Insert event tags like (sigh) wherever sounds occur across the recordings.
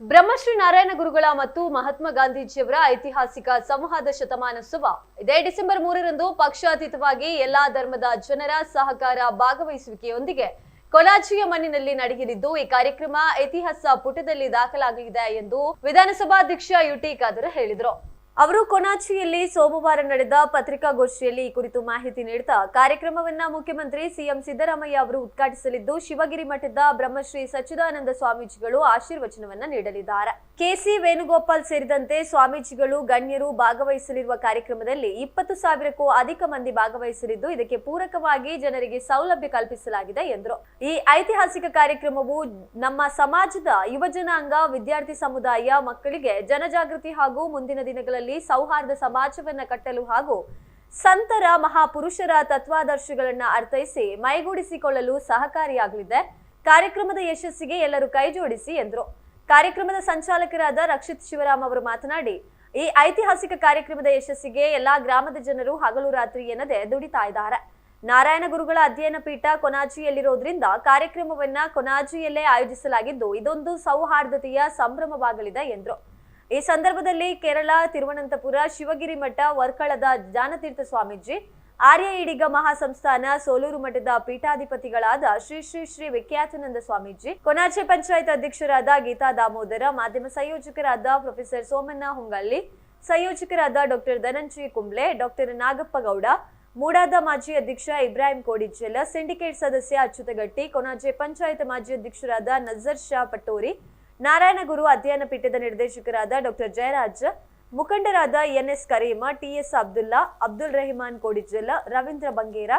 ಬ್ರಹ್ಮಶ್ರೀ ನಾರಾಯಣ ಗುರುಗಳ ಮತ್ತು ಮಹಾತ್ಮ ಗಾಂಧೀಜಿಯವರ ಐತಿಹಾಸಿಕ ಸಂವಾದ ಶತಮಾನೋತ್ಸವ. ಇದೇ ಡಿಸೆಂಬರ್ ಮೂರರಂದು ಪಕ್ಷಾತೀತವಾಗಿ ಎಲ್ಲಾ ಧರ್ಮದ ಜನರ ಸಹಕಾರ ಭಾಗವಹಿಸುವಿಕೆಯೊಂದಿಗೆ ಕೊಲಾಜಿಯ ಮಣ್ಣಿನಲ್ಲಿ ನಡೆಯಲಿದ್ದು, ಈ ಕಾರ್ಯಕ್ರಮ ಇತಿಹಾಸ ಪುಟದಲ್ಲಿ ದಾಖಲಾಗಲಿದೆ ಎಂದು ವಿಧಾನಸಭಾಧ್ಯಕ್ಷ ಯುಟಿ ಖಾದರ್ ಹೇಳಿದರು. ಅವರು ಕೊನಾಚಿಯಲ್ಲಿ ಸೋಮವಾರ ನಡೆದ ಪತ್ರಿಕಾಗೋಷ್ಠಿಯಲ್ಲಿ ಈ ಕುರಿತು ಮಾಹಿತಿ ನೀಡುತ್ತಾ ಕಾರ್ಯಕ್ರಮವನ್ನ ಮುಖ್ಯಮಂತ್ರಿ ಸಿಎಂ ಸಿದ್ದರಾಮಯ್ಯ ಅವರು ಉದ್ಘಾಟಿಸಲಿದ್ದು, ಶಿವಗಿರಿ ಮಠದ ಬ್ರಹ್ಮಶ್ರೀ ಸಚ್ಚಿದಾನಂದ ಸ್ವಾಮೀಜಿಗಳು ಆಶೀರ್ವಚನವನ್ನ ನೀಡಲಿದ್ದಾರೆ. ಕೆಸಿ ವೇಣುಗೋಪಾಲ್ ಸೇರಿದಂತೆ ಸ್ವಾಮೀಜಿಗಳು, ಗಣ್ಯರು ಭಾಗವಹಿಸಲಿರುವ ಕಾರ್ಯಕ್ರಮದಲ್ಲಿ ಇಪ್ಪತ್ತು ಸಾವಿರಕ್ಕೂ ಅಧಿಕ ಮಂದಿ ಭಾಗವಹಿಸಲಿದ್ದು, ಇದಕ್ಕೆ ಪೂರಕವಾಗಿ ಜನರಿಗೆ ಸೌಲಭ್ಯ ಕಲ್ಪಿಸಲಾಗಿದೆ ಎಂದರು. ಈ ಐತಿಹಾಸಿಕ ಕಾರ್ಯಕ್ರಮವು ನಮ್ಮ ಸಮಾಜದ ಯುವಜನಾಂಗ ವಿದ್ಯಾರ್ಥಿ ಸಮುದಾಯ, ಮಕ್ಕಳಿಗೆ ಜನಜಾಗೃತಿ ಹಾಗೂ ಮುಂದಿನ ದಿನಗಳಲ್ಲಿ ಸೌಹಾರ್ದ ಸಮಾಜವನ್ನ ಕಟ್ಟಲು ಹಾಗೂ ಸಂತರ ಮಹಾಪುರುಷರ ತತ್ವಾದರ್ಶಗಳನ್ನ ಅರ್ಥೈಸಿ ಮೈಗೂಡಿಸಿಕೊಳ್ಳಲು ಸಹಕಾರಿಯಾಗಲಿದೆ. ಕಾರ್ಯಕ್ರಮದ ಯಶಸ್ಸಿಗೆ ಎಲ್ಲರೂ ಕೈಜೋಡಿಸಿ ಎಂದರು. ಕಾರ್ಯಕ್ರಮದ ಸಂಚಾಲಕರಾದ ರಕ್ಷಿತ್ ಶಿವರಾಮ್ ಅವರು ಮಾತನಾಡಿ, ಈ ಐತಿಹಾಸಿಕ ಕಾರ್ಯಕ್ರಮದ ಯಶಸ್ಸಿಗೆ ಎಲ್ಲಾ ಗ್ರಾಮದ ಜನರು ಹಗಲು ರಾತ್ರಿ ಎನ್ನದೆ ದುಡಿತಾ ಇದ್ದಾರೆ. ನಾರಾಯಣ ಗುರುಗಳ ಅಧ್ಯಯನ ಪೀಠ ಕೊನಾಜಿಯಲ್ಲಿರೋದ್ರಿಂದ ಕಾರ್ಯಕ್ರಮವನ್ನ ಕೊನಾಜಿಯಲ್ಲೇ ಆಯೋಜಿಸಲಾಗಿದ್ದು, ಇದೊಂದು ಸೌಹಾರ್ದತೆಯ ಸಂಭ್ರಮವಾಗಲಿದೆ ಎಂದರು. ಈ ಸಂದರ್ಭದಲ್ಲಿ ಕೇರಳ, ತಿರುವನಂತಪುರ, ಶಿವಗಿರಿ ಮಠ, ವರ್ಕಳದ ಜಾನತೀರ್ಥ ಸ್ವಾಮೀಜಿ, ಆರ್ಯ ಇಡಿಗ ಮಹಾಸಂಸ್ಥಾನ, ಸೋಲೂರು ಮಠದ ಪೀಠಾಧಿಪತಿಗಳಾದ ಶ್ರೀ ಶ್ರೀ ಶ್ರೀ ವಿಖ್ಯಾತಾನಂದ ಸ್ವಾಮೀಜಿ, ಕೊನಾಚೆ ಪಂಚಾಯತ್ ಅಧ್ಯಕ್ಷರಾದ ಗೀತಾ ದಾಮೋದರ, ಮಾಧ್ಯಮ ಸಂಯೋಜಕರಾದ ಪ್ರೊಫೆಸರ್ ಸೋಮಣ್ಣ ಹೊಂಗಳ್ಳಿ, ಸಂಯೋಜಕರಾದ ಡಾಕ್ಟರ್ ಧನಂಜಯ ಕುಂಬ್ಳೆ, ಡಾಕ್ಟರ್ ನಾಗಪ್ಪ ಗೌಡ, ಮೂಡಾದ ಮಾಜಿ ಅಧ್ಯಕ್ಷ ಇಬ್ರಾಹಿಂ ಕೋಡಿಜೆಲ್ಲ ಸಿಂಡಿಕೇಟ್ ಸದಸ್ಯ ಅಚ್ಯುತಗಟ್ಟಿ ಕೊನಾಜೆ ಪಂಚಾಯತ್ ಮಾಜಿ ಅಧ್ಯಕ್ಷರಾದ ನಜರ್ ಶಾ ಪಟೋರಿ ನಾರಾಯಣಗುರು ಅಧ್ಯಯನ ಪೀಠದ ನಿರ್ದೇಶಕರಾದ ಡಾಕ್ಟರ್ ಜಯರಾಜ್, ಮುಖಂಡರಾದ NS Karima, TS Abdulla, Abdul Rehman Kodijella Ravindra Bangera,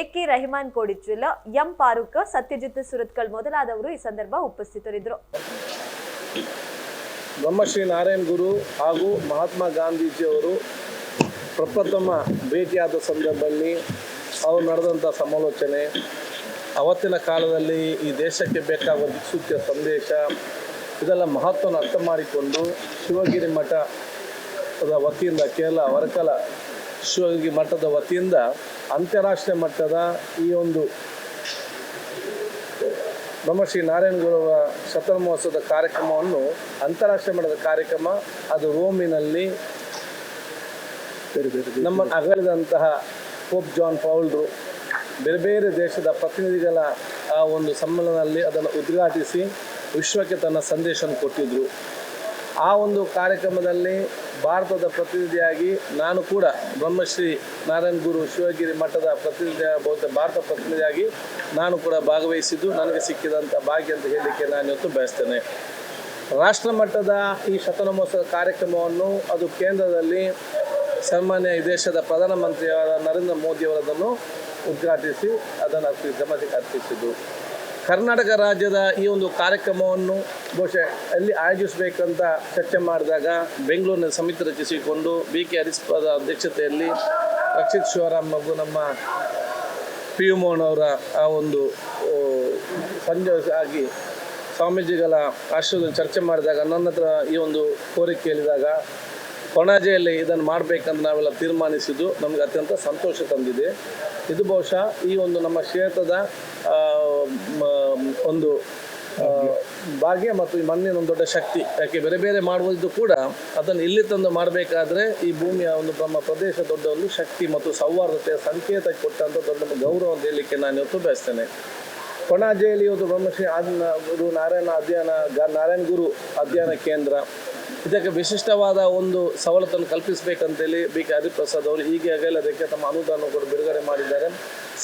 AK Rehman Kodijella M Farooq, Satyajit Suratkal ಮೊದಲಾದವರು ಈ ಸಂದರ್ಭ ಉಪಸ್ಥಿತರಿದ್ದರು. ಬ್ರಹ್ಮಶ್ರೀ ನಾರಾಯಣ್ ಗುರು ಹಾಗೂ ಮಹಾತ್ಮ ಗಾಂಧೀಜಿ ಅವರು ಪ್ರಪ್ರಥಮ ಭೇಟಿಯಾದ ಸಂದರ್ಭದಲ್ಲಿ ಅವರು ನಡೆದಂಥ ಸಮಾಲೋಚನೆ, ಅವತ್ತಿನ ಕಾಲದಲ್ಲಿ ಈ ದೇಶಕ್ಕೆ ಬೇಕಾಗುವ ದಿಕ್ಸೂಚಿಯ ಸಂದೇಶ ಇದೆಲ್ಲ ಮಹತ್ವವನ್ನು ಅರ್ಥ ಮಾಡಿಕೊಂಡು ಶಿವಗಿರಿ ಮಠದ ವತಿಯಿಂದ ಕೇರಳ ವರಕಲ ಶಿವಗಿರಿ ಮಠದ ವತಿಯಿಂದ ಅಂತಾರಾಷ್ಟ್ರೀಯ ಮಟ್ಟದ ಈ ಒಂದು ಬ್ರಹ್ಮಶ್ರೀ ನಾರಾಯಣ ಗುರುವ ಶತನ ಮಹೋತ್ಸವದ ಕಾರ್ಯಕ್ರಮವನ್ನು ಅಂತಾರಾಷ್ಟ್ರೀಯ ಮಟ್ಟದ ಕಾರ್ಯಕ್ರಮ, ಅದು ರೋಮಿನಲ್ಲಿ ನಮ್ಮ ಅಗಲಿದಂತಹ ಪೋಪ್ ಜಾನ್ ಪೌಲ್ರು, ಬೇರೆ ಬೇರೆ ದೇಶದ ಪ್ರತಿನಿಧಿಗಳ ಆ ಒಂದು ಸಮ್ಮೇಳನದಲ್ಲಿ ಅದನ್ನು ಉದ್ಘಾಟಿಸಿ ವಿಶ್ವಕ್ಕೆ ತನ್ನ ಸಂದೇಶವನ್ನು ಕೊಟ್ಟಿದ್ದರು ಆ ಒಂದು ಕಾರ್ಯಕ್ರಮದಲ್ಲಿ ಭಾರತದ ಪ್ರತಿನಿಧಿಯಾಗಿ ನಾನು ಕೂಡ ಬ್ರಹ್ಮಶ್ರೀ ನಾರಾಯಣ ಗುರು ಶಿವಗಿರಿ ಮಠದ ಪ್ರತಿನಿಧಿ ಭಾರತ ಪ್ರತಿನಿಧಿಯಾಗಿ ನಾನು ಕೂಡ ಭಾಗವಹಿಸಿದ್ದು. ನನಗೆ ಸಿಕ್ಕಿದಂಥ ಭಾಗ್ಯ ಅಂತ ಹೇಳಲಿಕ್ಕೆ ನಾನು ಇವತ್ತು ಬಯಸ್ತೇನೆ. ರಾಷ್ಟ್ರ ಮಟ್ಟದ ಈ ಶತನಮೋತ್ಸವ ಕಾರ್ಯಕ್ರಮವನ್ನು ಅದು ಕೇಂದ್ರದಲ್ಲಿ ಸನ್ಮಾನ್ಯ ದೇಶದ ಪ್ರಧಾನಮಂತ್ರಿಯಾದ ನರೇಂದ್ರ ಮೋದಿಯವರದನ್ನು ಉದ್ಘಾಟಿಸಿ ಅದನ್ನು ಗಮನಕ್ಕೆ ಅರ್ಪಿಸಿದ್ದು. ಕರ್ನಾಟಕ ರಾಜ್ಯದ ಈ ಒಂದು ಕಾರ್ಯಕ್ರಮವನ್ನು ಬಹುಶಃ ಅಲ್ಲಿ ಆಯೋಜಿಸಬೇಕಂತ ಚರ್ಚೆ ಮಾಡಿದಾಗ ಬೆಂಗಳೂರಿನ ಸಮಿತಿ ರಚಿಸಿಕೊಂಡು ಬಿ ಕೆ ಹರಿಸ್ಪದ ಅಧ್ಯಕ್ಷತೆಯಲ್ಲಿ ರಕ್ಷಿತ್ ಶಿವರಾಮ್ ಹಾಗೂ ನಮ್ಮ ಪಿ ಯು ಮೋಹನ್ ಅವರ ಆ ಒಂದು ಸಂಜೆ ಆಗಿ ಸ್ವಾಮೀಜಿಗಳ ಆಶ್ರಯದಲ್ಲಿ ಚರ್ಚೆ ಮಾಡಿದಾಗ ನನ್ನ ಹತ್ರ ಈ ಒಂದು ಕೋರಿಕೆ ಕೇಳಿದಾಗ ಕೊಣಾಜೆಯಲ್ಲಿ ಇದನ್ನು ಮಾಡಬೇಕಂತ ನಾವೆಲ್ಲ ತೀರ್ಮಾನಿಸಿದ್ದು ನಮಗೆ ಅತ್ಯಂತ ಸಂತೋಷ ತಂದಿದೆ. ಇದು ಬಹುಶಃ ಈ ಒಂದು ನಮ್ಮ ಕ್ಷೇತ್ರದ ಒಂದು ಭಾಗ್ಯ ಮತ್ತು ಈ ಮಣ್ಣಿನ ಒಂದು ದೊಡ್ಡ ಶಕ್ತಿ. ಯಾಕೆ ಬೇರೆ ಬೇರೆ ಮಾಡುವುದು ಕೂಡ ಅದನ್ನು ಇಲ್ಲಿ ತಂದು ಮಾಡಬೇಕಾದ್ರೆ ಈ ಭೂಮಿಯ ಒಂದು ನಮ್ಮ ಪ್ರದೇಶ ದೊಡ್ಡ ಒಂದು ಶಕ್ತಿ ಮತ್ತು ಸೌಹಾರ್ದತೆಯ ಸಂಕೇತ ಕೊಟ್ಟಂಥ ದೊಡ್ಡ ಗೌರವ ಅಂತ ಹೇಳಲಿಕ್ಕೆ ನಾನು ಇವತ್ತು ಬಯಸ್ತೇನೆ. ಕೊಣಾಜೆಯಲ್ಲಿ ಇವತ್ತು ಬ್ರಹ್ಮಶ್ರೀ ಆದ ಗುರು ನಾರಾಯಣ ಅಧ್ಯಯನ ನಾರಾಯಣ ಗುರು ಅಧ್ಯಯನ ಕೇಂದ್ರ ಇದಕ್ಕೆ ವಿಶಿಷ್ಟವಾದ ಒಂದು ಸವಲತ್ತನ್ನು ಕಲ್ಪಿಸಬೇಕಂತೇಳಿ ಬಿ ಕೆ ಹರಿಪ್ರಸಾದ್ ಅವರು ಈಗಾಗಲೇ ಅದಕ್ಕೆ ತಮ್ಮ ಅನುದಾನ ಕೂಡ ಬಿಡುಗಡೆ ಮಾಡಿದ್ದಾರೆ.